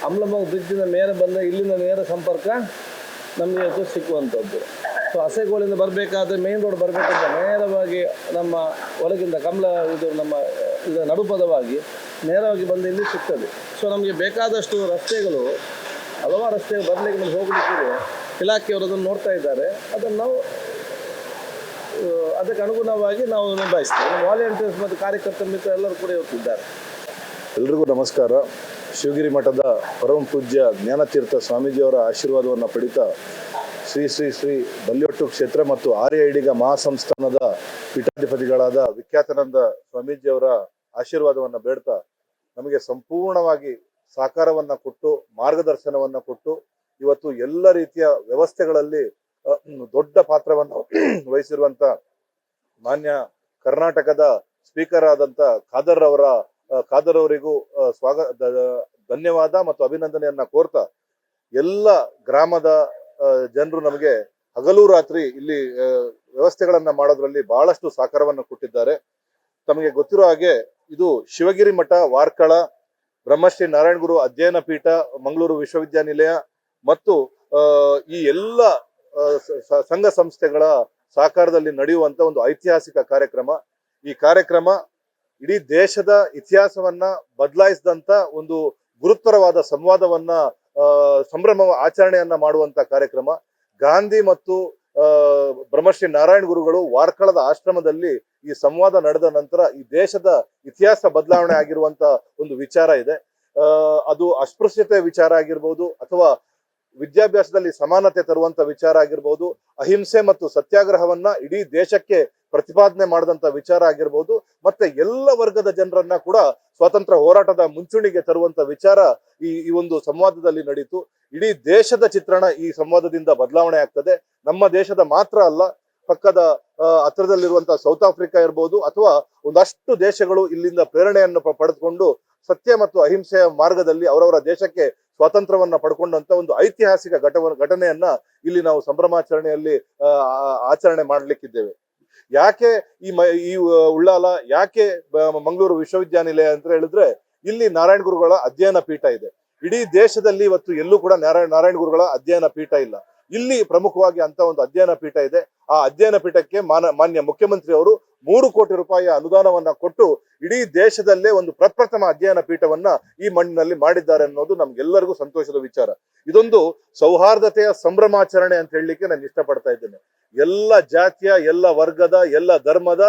ಅಮ್ಲಮಗ ಬ್ರಿಡ್ಜಿಂದ ಮೇಲೆ ಬಂದ ಇಲ್ಲಿನ ನೇರ ಸಂಪರ್ಕ ನಮಗೆ ಅದು ಸಿಕ್ಕುವಂಥದ್ದು ಸೊ ಹಸೆಗೋಳಿಂದ ಬರಬೇಕಾದ್ರೆ ಮೇನ್ ರೋಡ್ ಬರಬೇಕಂತ ನೇರವಾಗಿ ನಮ್ಮ ಒಳಗಿಂದ ಕಮಲ ಇದು ನಮ್ಮ, ಇದು ನಡುಪದವಾಗಿ ನೇರವಾಗಿ ಬಂದು ಇಲ್ಲಿ ಸಿಗ್ತದೆ. ಸೊ ನಮಗೆ ಬೇಕಾದಷ್ಟು ರಸ್ತೆಗಳು, ಹಲವಾರು ರಸ್ತೆಗಳು ಬರಲಿಕ್ಕೆ ನಮ್ಗೆ ಹೋಗಲಿಕ್ಕಿದೆ. ಇಲಾಖೆಯವರು ಅದನ್ನು ನೋಡ್ತಾ ಇದ್ದಾರೆ. ಅದನ್ನು ನಾವು ಅದಕ್ಕೆ ಅನುಗುಣವಾಗಿ ನಾವು ನಿಭಾಯಿಸ್ತೇವೆ. ವಾಲಂಟಿಯರ್ಸ್ ಮತ್ತು ಕಾರ್ಯಕರ್ತರ ಮಿತ್ರ ಎಲ್ಲರೂ ಕೂಡ ಇವತ್ತಿದ್ದಾರೆ ಎಲ್ರಿಗೂ ನಮಸ್ಕಾರ. ಶಿವಗಿರಿ ಮಠದ ಪರಮ ಪೂಜ್ಯ ಜ್ಞಾನತೀರ್ಥ ಸ್ವಾಮೀಜಿಯವರ ಆಶೀರ್ವಾದವನ್ನು ಪಡಿತಾ ಶ್ರೀ ಶ್ರೀ ಶ್ರೀ ಬಲ್ಯೊಟ್ಟು ಕ್ಷೇತ್ರ ಮತ್ತು ಆರ್ಯ ಇಡಿಗ ಮಹಾಸಂಸ್ಥಾನದ ಪೀಠಾಧಿಪತಿಗಳಾದ ವಿಖ್ಯಾತನಂದ ಸ್ವಾಮೀಜಿಯವರ ಆಶೀರ್ವಾದವನ್ನು ಬೇಡ್ತಾ ನಮಗೆ ಸಂಪೂರ್ಣವಾಗಿ ಸಹಕಾರವನ್ನ ಕೊಟ್ಟು, ಮಾರ್ಗದರ್ಶನವನ್ನ ಕೊಟ್ಟು, ಇವತ್ತು ಎಲ್ಲ ರೀತಿಯ ವ್ಯವಸ್ಥೆಗಳಲ್ಲಿ ದೊಡ್ಡ ಪಾತ್ರವನ್ನು (clears throat) ವಹಿಸಿರುವಂತ ಮಾನ್ಯ ಕರ್ನಾಟಕದ ಸ್ಪೀಕರ್ ಆದಂತ ಖಾದರ್ ಅವರ ಖಾದರ್ ಅವರಿಗೂ ಸ್ವಾಗತ ಸ್ವಾಗ ಧನ್ಯವಾದ ಮತ್ತು ಅಭಿನಂದನೆಯನ್ನ ಕೋರ್ತಾ ಎಲ್ಲ ಗ್ರಾಮದ ಜನರು ನಮಗೆ ಹಗಲು ರಾತ್ರಿ ಇಲ್ಲಿ ವ್ಯವಸ್ಥೆಗಳನ್ನ ಮಾಡೋದ್ರಲ್ಲಿ ಬಹಳಷ್ಟು ಸಹಕಾರವನ್ನು ಕೊಟ್ಟಿದ್ದಾರೆ. ತಮಗೆ ಗೊತ್ತಿರೋ ಹಾಗೆ ಇದು ಶಿವಗಿರಿ ಮಠ, ವಾರ್ಕಳ, ಬ್ರಹ್ಮಶ್ರೀ ನಾರಾಯಣ ಗುರು ಅಧ್ಯಯನ ಪೀಠ, ಮಂಗಳೂರು ವಿಶ್ವವಿದ್ಯಾನಿಲಯ ಮತ್ತು ಈ ಎಲ್ಲ ಸಂಘ ಸಂಸ್ಥೆಗಳ ಸಹಕಾರದಲ್ಲಿ ನಡೆಯುವಂತ ಒಂದು ಐತಿಹಾಸಿಕ ಕಾರ್ಯಕ್ರಮ. ಈ ಕಾರ್ಯಕ್ರಮ ಇಡೀ ದೇಶದ ಇತಿಹಾಸವನ್ನ ಬದಲಾಯಿಸಿದಂತ ಒಂದು ಗುರುತರವಾದ ಸಂವಾದವನ್ನ ಸಂಭ್ರಮ ಆಚರಣೆಯನ್ನ ಮಾಡುವಂತ ಕಾರ್ಯಕ್ರಮ. ಗಾಂಧಿ ಮತ್ತು ಬ್ರಹ್ಮಶ್ರೀ ನಾರಾಯಣ ಗುರುಗಳು ವಾರ್ಕಳದ ಆಶ್ರಮದಲ್ಲಿ ಈ ಸಂವಾದ ನಡೆದ ನಂತರ ಈ ದೇಶದ ಇತಿಹಾಸ ಬದಲಾವಣೆ ಆಗಿರುವಂತ ಒಂದು ವಿಚಾರ ಇದೆ. ಅದು ಅಸ್ಪೃಶ್ಯತೆ ವಿಚಾರ ಆಗಿರ್ಬೋದು ಅಥವಾ ವಿದ್ಯಾಭ್ಯಾಸದಲ್ಲಿ ಸಮಾನತೆ ತರುವಂತ ವಿಚಾರ ಆಗಿರ್ಬೋದು, ಅಹಿಂಸೆ ಮತ್ತು ಸತ್ಯಾಗ್ರಹವನ್ನ ಇಡೀ ದೇಶಕ್ಕೆ ಪ್ರತಿಪಾದನೆ ಮಾಡಿದಂತ ವಿಚಾರ ಆಗಿರ್ಬೋದು, ಮತ್ತೆ ಎಲ್ಲ ವರ್ಗದ ಜನರನ್ನ ಕೂಡ ಸ್ವಾತಂತ್ರ್ಯ ಹೋರಾಟದ ಮುಂಚೂಣಿಗೆ ತರುವಂತ ವಿಚಾರ ಈ ಈ ಒಂದು ಸಂವಾದದಲ್ಲಿ ನಡೀತು. ಇಡೀ ದೇಶದ ಚಿತ್ರಣ ಈ ಸಂವಾದದಿಂದ ಬದಲಾವಣೆ ಆಗ್ತದೆ. ನಮ್ಮ ದೇಶದ ಮಾತ್ರ ಅಲ್ಲ, ಪಕ್ಕದ ಹತ್ರದಲ್ಲಿರುವಂತಹ ಸೌತ್ ಆಫ್ರಿಕಾ ಇರ್ಬೋದು ಅಥವಾ ಒಂದಷ್ಟು ದೇಶಗಳು ಇಲ್ಲಿಂದ ಪ್ರೇರಣೆಯನ್ನು ಪಡೆದುಕೊಂಡು ಸತ್ಯ ಮತ್ತು ಅಹಿಂಸೆಯ ಮಾರ್ಗದಲ್ಲಿ ಅವರವರ ದೇಶಕ್ಕೆ ಸ್ವಾತಂತ್ರ್ಯವನ್ನ ಪಡ್ಕೊಂಡಂತ ಒಂದು ಐತಿಹಾಸಿಕ ಘಟವ, ಘಟನೆಯನ್ನ ಇಲ್ಲಿ ನಾವು ಸಂಭ್ರಮಾಚರಣೆಯಲ್ಲಿ ಆಚರಣೆ ಮಾಡ್ಲಿಕ್ಕಿದ್ದೇವೆ. ಯಾಕೆ ಈ ಮ ಈ ಉಳ್ಳಾಲ ಯಾಕೆ ಮಂಗಳೂರು ವಿಶ್ವವಿದ್ಯಾನಿಲಯ ಅಂತ ಹೇಳಿದ್ರೆ ಇಲ್ಲಿ ನಾರಾಯಣ ಗುರುಗಳ ಅಧ್ಯಯನ ಪೀಠ ಇದೆ. ಇಡೀ ದೇಶದಲ್ಲಿ ಇವತ್ತು ಎಲ್ಲೂ ಕೂಡ ನಾರಾಯಣ ನಾರಾಯಣ ಗುರುಗಳ ಅಧ್ಯಯನ ಪೀಠ ಇಲ್ಲ. ಇಲ್ಲಿ ಪ್ರಮುಖವಾಗಿ ಅಂತ ಒಂದು ಅಧ್ಯಯನ ಪೀಠ ಇದೆ. ಆ ಅಧ್ಯಯನ ಪೀಠಕ್ಕೆ ಮಾನ ಮಾನ್ಯ ಮುಖ್ಯಮಂತ್ರಿ ಅವರು ಮೂರು ಕೋಟಿ ರೂಪಾಯಿ ಅನುದಾನವನ್ನ ಕೊಟ್ಟು ಇಡೀ ದೇಶದಲ್ಲೇ ಒಂದು ಪ್ರಪ್ರಥಮ ಅಧ್ಯಯನ ಪೀಠವನ್ನ ಈ ಮಣ್ಣಿನಲ್ಲಿ ಮಾಡಿದ್ದಾರೆ ಅನ್ನೋದು ನಮ್ಗೆಲ್ಲರಿಗೂ ಸಂತೋಷದ ವಿಚಾರ. ಇದೊಂದು ಸೌಹಾರ್ದತೆಯ ಸಂಭ್ರಮಾಚರಣೆ ಅಂತ ಹೇಳಲಿಕ್ಕೆ ನಾನು ಇಷ್ಟಪಡ್ತಾ ಇದ್ದೇನೆ. ಎಲ್ಲ ಜಾತಿಯ, ಎಲ್ಲ ವರ್ಗದ, ಎಲ್ಲ ಧರ್ಮದ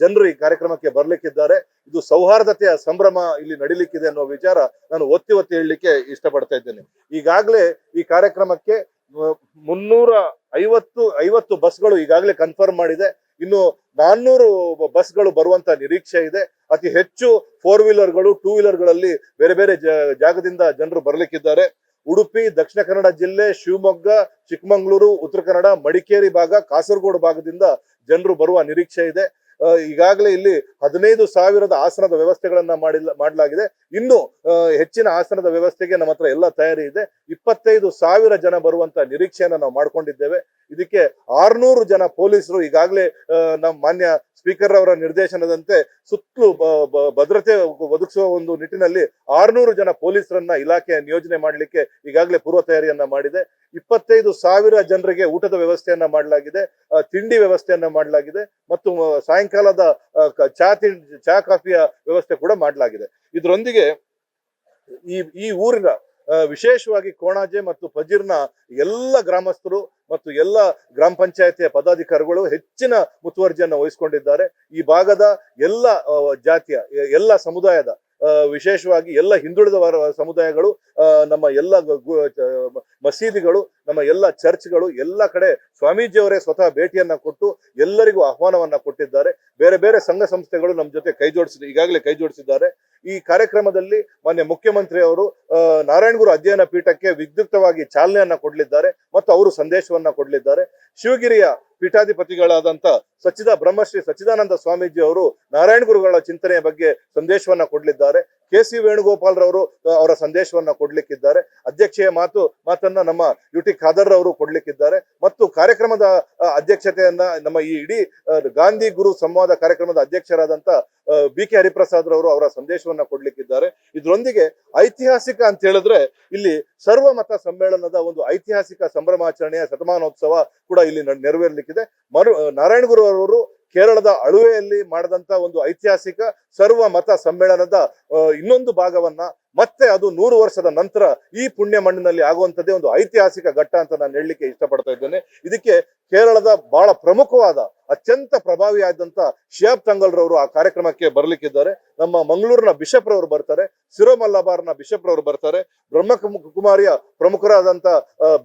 ಜನರು ಈ ಕಾರ್ಯಕ್ರಮಕ್ಕೆ ಬರ್ಲಿಕ್ಕಿದ್ದಾರೆ. ಇದು ಸೌಹಾರ್ದತೆಯ ಸಂಭ್ರಮ ಇಲ್ಲಿ ನಡಿಲಿಕ್ಕಿದೆ ಅನ್ನೋ ವಿಚಾರ ನಾನು ಒತ್ತಿ ಒತ್ತಿ ಹೇಳಲಿಕ್ಕೆ ಇಷ್ಟಪಡ್ತಾ ಇದ್ದೇನೆ. ಈಗಾಗಲೇ ಈ ಕಾರ್ಯಕ್ರಮಕ್ಕೆ ಮುನ್ನೂರ ಐವತ್ತು ಐವತ್ತು ಬಸ್ಗಳು ಈಗಾಗಲೇ ಕನ್ಫರ್ಮ್ ಮಾಡಿದೆ. ಇನ್ನು ನಾನ್ನೂರು ಬಸ್ಗಳು ಬರುವಂತ ನಿರೀಕ್ಷೆ ಇದೆ. ಅತಿ ಹೆಚ್ಚು ಫೋರ್ ವೀಲರ್ಗಳು ಟೂ ವೀಲರ್ಗಳಲ್ಲಿ ಬೇರೆ ಬೇರೆ ಜಾಗದಿಂದ ಜನರು ಬರಲಿಕ್ಕಿದ್ದಾರೆ. ಉಡುಪಿ, ದಕ್ಷಿಣ ಕನ್ನಡ ಜಿಲ್ಲೆ, ಶಿವಮೊಗ್ಗ, ಚಿಕ್ಕಮಂಗ್ಳೂರು, ಉತ್ತರ ಕನ್ನಡ, ಮಡಿಕೇರಿ ಭಾಗ, ಕಾಸರಗೋಡು ಭಾಗದಿಂದ ಜನರು ಬರುವ ನಿರೀಕ್ಷೆ ಇದೆ. ಈಗಾಗಲೇ ಇಲ್ಲಿ ಹದಿನೈದು ಸಾವಿರದ ಆಸನದ ವ್ಯವಸ್ಥೆಗಳನ್ನ ಮಾಡಿಲ್ಲ, ಮಾಡಲಾಗಿದೆ. ಇನ್ನು ಹೆಚ್ಚಿನ ಆಸನದ ವ್ಯವಸ್ಥೆಗೆ ನಮ್ಮ ಹತ್ರ ಎಲ್ಲ ತಯಾರಿ ಇದೆ. ಇಪ್ಪತ್ತೈದು ಸಾವಿರ ಜನ ಬರುವಂತ ನಿರೀಕ್ಷೆಯನ್ನ ನಾವು ಮಾಡ್ಕೊಂಡಿದ್ದೇವೆ. ಇದಕ್ಕೆ ಆರ್ನೂರು ಜನ ಪೊಲೀಸರು ಈಗಾಗಲೇ ನಮ್ಮ ಮಾನ್ಯ ಸ್ಪೀಕರ್ ಅವರ ನಿರ್ದೇಶನದಂತೆ ಸುತ್ತಲೂ ಭದ್ರತೆ ಒದಗಿಸುವ ಒಂದು ನಿಟ್ಟಿನಲ್ಲಿ ಆರ್ನೂರು ಜನ ಪೊಲೀಸರನ್ನ ಇಲಾಖೆ ನಿಯೋಜನೆ ಮಾಡಲಿಕ್ಕೆ ಈಗಾಗಲೇ ಪೂರ್ವ ತಯಾರಿಯನ್ನ ಮಾಡಿದೆ. ಇಪ್ಪತ್ತೈದು ಸಾವಿರ ಜನರಿಗೆ ಊಟದ ವ್ಯವಸ್ಥೆಯನ್ನ ಮಾಡಲಾಗಿದೆ ತಿಂಡಿ ವ್ಯವಸ್ಥೆಯನ್ನ ಮಾಡಲಾಗಿದೆ ಮತ್ತು ಸಾಯಂಕಾಲದ ಚಾ ತಿಂಡಿ ಚಾ ಕಾಫಿಯ ವ್ಯವಸ್ಥೆ ಕೂಡ ಮಾಡಲಾಗಿದೆ. ಇದರೊಂದಿಗೆ ಈ ಈ ಊರಿನ ವಿಶೇಷವಾಗಿ ಕೋಣಾಜೆ ಮತ್ತು ಫಜೀರ್ನ ಎಲ್ಲ ಗ್ರಾಮಸ್ಥರು ಮತ್ತು ಎಲ್ಲ ಗ್ರಾಮ ಪಂಚಾಯತಿಯ ಪದಾಧಿಕಾರಿಗಳು ಹೆಚ್ಚಿನ ಮುತುವರ್ಜಿಯನ್ನು ವಹಿಸಿಕೊಂಡಿದ್ದಾರೆ. ಈ ಭಾಗದ ಎಲ್ಲ ಜಾತಿಯ, ಎಲ್ಲ ಸಮುದಾಯದ ವಿಶೇಷವಾಗಿ ಎಲ್ಲ ಹಿಂದುಳಿದ ಸಮುದಾಯಗಳು ನಮ್ಮ ಎಲ್ಲ ಮಸೀದಿಗಳು ನಮ್ಮ ಎಲ್ಲ ಚರ್ಚ್ಗಳು ಎಲ್ಲ ಕಡೆ ಸ್ವಾಮೀಜಿಯವರೇ ಸ್ವತಃ ಭೇಟಿಯನ್ನ ಕೊಟ್ಟು ಎಲ್ಲರಿಗೂ ಆಹ್ವಾನವನ್ನ ಕೊಟ್ಟಿದ್ದಾರೆ. ಬೇರೆ ಬೇರೆ ಸಂಘ ಸಂಸ್ಥೆಗಳು ನಮ್ಮ ಜೊತೆ ಕೈ ಜೋಡಿಸಿದ, ಈಗಾಗಲೇ ಕೈ ಜೋಡಿಸಿದ್ದಾರೆ. ಈ ಕಾರ್ಯಕ್ರಮದಲ್ಲಿ ಮಾನ್ಯ ಮುಖ್ಯಮಂತ್ರಿ ಅವರು ನಾರಾಯಣಗುರು ಅಧ್ಯಯನ ಪೀಠಕ್ಕೆ ವಿದ್ಯುಕ್ತವಾಗಿ ಚಾಲನೆಯನ್ನ ಕೊಡಲಿದ್ದಾರೆ ಮತ್ತು ಅವರು ಸಂದೇಶವನ್ನ ಕೊಡಲಿದ್ದಾರೆ. ಶಿವಗಿರಿಯ ಪೀಠಾಧಿಪತಿಗಳಾದಂತ ಸಚ್ಚಿದ ಬ್ರಹ್ಮಶ್ರೀ ಸಚ್ಚಿದಾನಂದ ಸ್ವಾಮೀಜಿ ಅವರು ನಾರಾಯಣ ಗುರುಗಳ ಚಿಂತನೆಯ ಬಗ್ಗೆ ಸಂದೇಶವನ್ನ ಕೊಡಲಿದ್ದಾರೆ. ಕೆ ಸಿ ವೇಣುಗೋಪಾಲ್ ರವರು ಅವರ ಸಂದೇಶವನ್ನ ಕೊಡ್ಲಿಕ್ಕಿದ್ದಾರೆ. ಅಧ್ಯಕ್ಷೆಯ ಮಾತು, ಮಾತನ್ನ ನಮ್ಮ ಯು ಟಿ ಖಾದರ್ ಅವರು ಕೊಡ್ಲಿಕ್ಕಿದ್ದಾರೆ. ಮತ್ತು ಕಾರ್ಯಕ್ರಮದ ಅಧ್ಯಕ್ಷತೆಯನ್ನ ನಮ್ಮ ಈ ಇಡೀ ಗಾಂಧಿ ಗುರು ಸಂವಾದ ಕಾರ್ಯಕ್ರಮದ ಅಧ್ಯಕ್ಷರಾದಂತ ಬಿ ಕೆ ಹರಿಪ್ರಸಾದ್ ರವರು ಅವರ ಸಂದೇಶವನ್ನ ಕೊಡ್ಲಿಕ್ಕಿದ್ದಾರೆ. ಇದರೊಂದಿಗೆ ಐತಿಹಾಸಿಕ ಅಂತ ಹೇಳಿದ್ರೆ ಇಲ್ಲಿ ಸರ್ವಮತ ಸಮ್ಮೇಳನದ ಒಂದು ಐತಿಹಾಸಿಕ ಸಂಭ್ರಮಾಚರಣೆಯ ಶತಮಾನೋತ್ಸವ ಕೂಡ ಇಲ್ಲಿ ನೆರವೇರ್ಲಿಕ್ಕಿದೆ. ಮರು ನಾರಾಯಣ ಗುರು ಅವರು ಕೇರಳದ ಅಳುವೆಯಲ್ಲಿ ಮಾಡಿದಂತ ಒಂದು ಐತಿಹಾಸಿಕ ಸರ್ವ ಮತ ಸಮ್ಮೇಳನದ ಇನ್ನೊಂದು ಭಾಗವನ್ನ ಮತ್ತೆ ಅದು ನೂರು ವರ್ಷದ ನಂತರ ಈ ಪುಣ್ಯ ಮಣ್ಣಿನಲ್ಲಿ ಆಗುವಂಥದ್ದೇ ಒಂದು ಐತಿಹಾಸಿಕ ಘಟ್ಟ ಅಂತ ನಾನು ಹೇಳಲಿಕ್ಕೆ ಇಷ್ಟಪಡ್ತಾ ಇದ್ದೇನೆ. ಇದಕ್ಕೆ ಕೇರಳದ ಬಹಳ ಪ್ರಮುಖವಾದ, ಅತ್ಯಂತ ಪ್ರಭಾವಿಯಾದಂತ ಶಿಯಾಬ್ ತಂಗಲ್ ರವರು ಆ ಕಾರ್ಯಕ್ರಮಕ್ಕೆ ಬರಲಿಕ್ಕಿದ್ದಾರೆ. ನಮ್ಮ ಮಂಗಳೂರಿನ ಬಿಷಪ್ ರವರು ಬರ್ತಾರೆ ಸಿರೋಮಲ್ಲಬಾರ್ನ ಬಿಷಪ್ ರವರು ಬರ್ತಾರೆ ಬ್ರಹ್ಮ ಕುಮ್- ಕುಮಾರಿಯ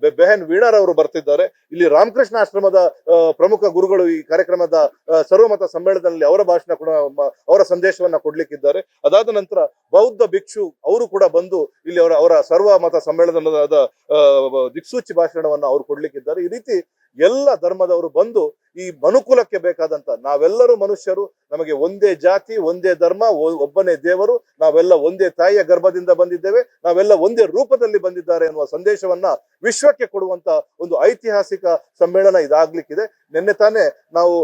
ಬೆ- ಬೆಹನ್ ವೀಣಾರವರು ಬರ್ತಿದ್ದಾರೆ. ಇಲ್ಲಿ ರಾಮಕೃಷ್ಣ ಆಶ್ರಮದ ಪ್ರಮುಖ ಗುರುಗಳು ಈ ಕಾರ್ಯಕ್ರಮದ ಸರ್ವಮತ ಸಮ್ಮೇಳನದಲ್ಲಿ ಅವರ ಭಾಷಣ ಅವರ ಸಂದೇಶವನ್ನ ಕೊಡ್ಲಿಕ್ಕಿದ್ದಾರೆ. ಅದಾದ ನಂತರ ಬೌದ್ಧ ಭಿಕ್ಷು ಅವರು ಕೂಡ ಬಂದು ಇಲ್ಲಿ ಅವರ ಅವರ ಸರ್ವ ಮತ ಸಮ್ಮೇಳನದ ದಿಕ್ಸೂಚಿ ಭಾಷಣವನ್ನು ಅವರು ಕೊಡ್ಲಿಕ್ಕಿದ್ದಾರೆ. ಈ ರೀತಿ ಎಲ್ಲ ಧರ್ಮದವರು ಬಂದು ಈ ಮನುಕುಲಕ್ಕೆ ಬೇಕಾದಂತ ನಾವೆಲ್ಲರೂ ಮನುಷ್ಯರು, ನಮಗೆ ಒಂದೇ ಜಾತಿ, ಒಂದೇ ಧರ್ಮ ಒಬ್ಬನೇ ದೇವರು, ನಾವೆಲ್ಲ ಒಂದೇ ತಾಯಿಯ ಗರ್ಭದಿಂದ ಬಂದಿದ್ದೇವೆ, ನಾವೆಲ್ಲ ಒಂದೇ ರೂಪದಲ್ಲಿ ಬಂದಿದ್ದಾರೆ ಎನ್ನುವ ಸಂದೇಶವನ್ನ ವಿಶ್ವಕ್ಕೆ ಕೊಡುವಂತ ಒಂದು ಐತಿಹಾಸಿಕ ಸಮ್ಮೇಳನ ಇದಾಗ್ಲಿಕ್ಕಿದೆ. ನಿನ್ನೆ ತಾನೇ ನಾವು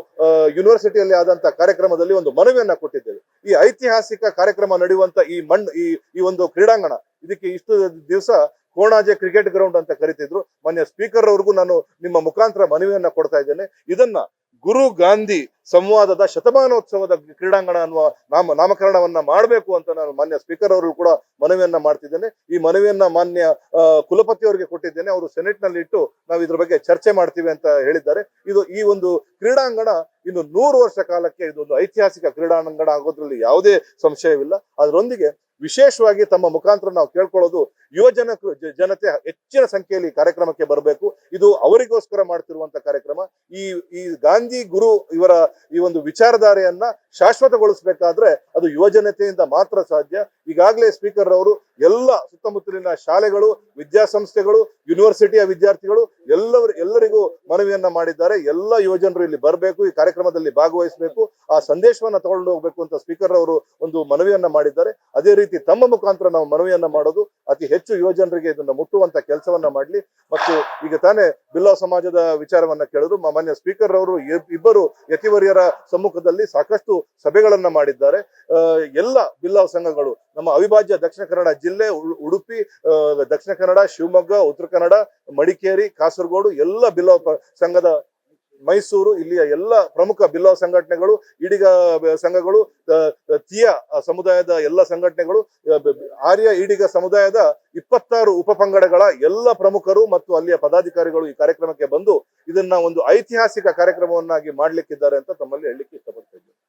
ಯೂನಿವರ್ಸಿಟಿಯಲ್ಲಿ ಆದಂತ ಕಾರ್ಯಕ್ರಮದಲ್ಲಿ ಒಂದು ಮನವಿಯನ್ನ ಕೊಟ್ಟಿದ್ದೇವೆ. ಈ ಐತಿಹಾಸಿಕ ಕಾರ್ಯಕ್ರಮ ನಡೆಯುವಂತ ಈ ಮಣ್ಣು ಈ ಈ ಒಂದು ಕ್ರೀಡಾಂಗಣ, ಇದಕ್ಕೆ ಇಷ್ಟು ದಿವಸ ಕೋಣಾಜೆ ಕ್ರಿಕೆಟ್ ಗ್ರೌಂಡ್ ಅಂತ ಕರಿತಿದ್ರು. ಮಾನ್ಯ ಸ್ಪೀಕರ್ ಅವ್ರಿಗೂ ನಾನು ನಿಮ್ಮ ಮುಖಾಂತರ ಮನವಿಯನ್ನ ಕೊಡ್ತಾ ಇದ್ದೇನೆ. ಇದನ್ನ ಗುರು ಗಾಂಧಿ ಸಂವಾದದ ಶತಮಾನೋತ್ಸವದ ಕ್ರೀಡಾಂಗಣ ಅನ್ನುವ ನಾಮ ನಾಮಕರಣವನ್ನ ಮಾಡಬೇಕು ಅಂತ ನಾನು ಮಾನ್ಯ ಸ್ಪೀಕರ್ ಅವರು ಕೂಡ ಮನವಿಯನ್ನ ಮಾಡ್ತಿದ್ದೇನೆ. ಈ ಮನವಿಯನ್ನ ಮಾನ್ಯ ಕುಲಪತಿ ಅವರಿಗೆ ಕೊಟ್ಟಿದ್ದೇನೆ. ಅವರು ಸೆನೆಟ್ನಲ್ಲಿ ಇಟ್ಟು ನಾವು ಇದ್ರ ಬಗ್ಗೆ ಚರ್ಚೆ ಮಾಡ್ತೀವಿ ಅಂತ ಹೇಳಿದ್ದಾರೆ. ಇದು ಈ ಒಂದು ಕ್ರೀಡಾಂಗಣ ಇನ್ನು ನೂರು ವರ್ಷ ಕಾಲಕ್ಕೆ ಇದೊಂದು ಐತಿಹಾಸಿಕ ಕ್ರೀಡಾಂಗಣ ಆಗೋದ್ರಲ್ಲಿ ಯಾವುದೇ ಸಂಶಯವಿಲ್ಲ. ಅದರೊಂದಿಗೆ ವಿಶೇಷವಾಗಿ ತಮ್ಮ ಮುಖಾಂತರ ನಾವು ಕೇಳ್ಕೊಳ್ಳೋದು ಯುವಜನ ಜನತೆ ಹೆಚ್ಚಿನ ಸಂಖ್ಯೆಯಲ್ಲಿ ಕಾರ್ಯಕ್ರಮಕ್ಕೆ ಬರಬೇಕು. ಇದು ಅವರಿಗೋಸ್ಕರ ಮಾಡ್ತಿರುವಂತ ಕಾರ್ಯಕ್ರಮ. ಈ ಈ ಗಾಂಧಿ ಗುರು ಇವರ ಈ ಒಂದು ವಿಚಾರಧಾರೆಯನ್ನ ಶಾಶ್ವತಗೊಳಿಸಬೇಕಾದ್ರೆ ಅದು ಯುವಜನತೆಯಿಂದ ಮಾತ್ರ ಸಾಧ್ಯ. ಈಗಾಗಲೇ ಸ್ಪೀಕರ್ ಅವರು ಎಲ್ಲ ಸುತ್ತಮುತ್ತಲಿನ ಶಾಲೆಗಳು, ವಿದ್ಯಾಸಂಸ್ಥೆಗಳು, ಯೂನಿವರ್ಸಿಟಿಯ ವಿದ್ಯಾರ್ಥಿಗಳು ಎಲ್ಲವರು, ಎಲ್ಲರಿಗೂ ಮನವಿಯನ್ನ ಮಾಡಿದ್ದಾರೆ. ಎಲ್ಲ ಯುವಜನರು ಇಲ್ಲಿ ಬರಬೇಕು, ಈ ಕಾರ್ಯಕ್ರಮದಲ್ಲಿ ಭಾಗವಹಿಸಬೇಕು, ಆ ಸಂದೇಶವನ್ನ ತಗೊಂಡು ಹೋಗ್ಬೇಕು ಅಂತ ಸ್ಪೀಕರ್ ಅವರು ಒಂದು ಮನವಿಯನ್ನ ಮಾಡಿದ್ದಾರೆ. ಅದೇ ರೀತಿ ತಮ್ಮ ಮುಖಾಂತರ ನಾವು ಮನವಿಯನ್ನ ಮಾಡೋದು. ಅತಿ ಹೆಚ್ಚು ಯುವಜನರಿಗೆ ಇದನ್ನ ಮುಟ್ಟುವಂತ ಕೆಲಸವನ್ನ ಮಾಡಲಿ. ಮತ್ತು ಈಗ ತಾನೇ ಬಿಲ್ಲಾ ಸಮಾಜದ ವಿಚಾರವನ್ನ ಕೇಳಿದ್ರು. ಮಾನ್ಯ ಸ್ಪೀಕರ್ ಅವರು ಇಬ್ಬರು ಯತಿವರ್ಯರ ಸಮ್ಮುಖದಲ್ಲಿ ಸಾಕಷ್ಟು ಸಭೆಗಳನ್ನ ಮಾಡಿದ್ದಾರೆ. ಎಲ್ಲ ಬಿಲ್ಲಾ ಸಂಘಗಳು, ನಮ್ಮ ಅವಿಭಾಜ್ಯ ದಕ್ಷಿಣ ಕನ್ನಡ ಜಿಲ್ಲೆ ಉಡುಪಿ ದಕ್ಷಿಣ ಕನ್ನಡ, ಶಿವಮೊಗ್ಗ, ಉತ್ತರ ಕನ್ನಡ, ಮಡಿಕೇರಿ, ಕಾಸರಗೋಡು, ಎಲ್ಲ ಬಿಲ್ಲಾ ಸಂಘದ ಮೈಸೂರು, ಇಲ್ಲಿಯ ಎಲ್ಲ ಪ್ರಮುಖ ಬಿಲ್ಲೋ ಸಂಘಟನೆಗಳು, ಈಡಿಗ ಸಂಘಗಳು ತಿಯ ಸಮುದಾಯದ ಎಲ್ಲ ಸಂಘಟನೆಗಳು ಆರ್ಯ ಈಡಿಗ ಸಮುದಾಯದ ಇಪ್ಪತ್ತಾರು ಉಪಪಂಗಡಗಳ ಎಲ್ಲ ಪ್ರಮುಖರು ಮತ್ತು ಅಲ್ಲಿಯ ಪದಾಧಿಕಾರಿಗಳು ಈ ಕಾರ್ಯಕ್ರಮಕ್ಕೆ ಬಂದು ಇದನ್ನ ಒಂದು ಐತಿಹಾಸಿಕ ಕಾರ್ಯಕ್ರಮವನ್ನಾಗಿ ಮಾಡ್ಲಿಕ್ಕಿದ್ದಾರೆ ಅಂತ ತಮ್ಮಲ್ಲಿ ಹೇಳಲಿಕ್ಕೆ ಇಷ್ಟಪಡ್ತೀನಿ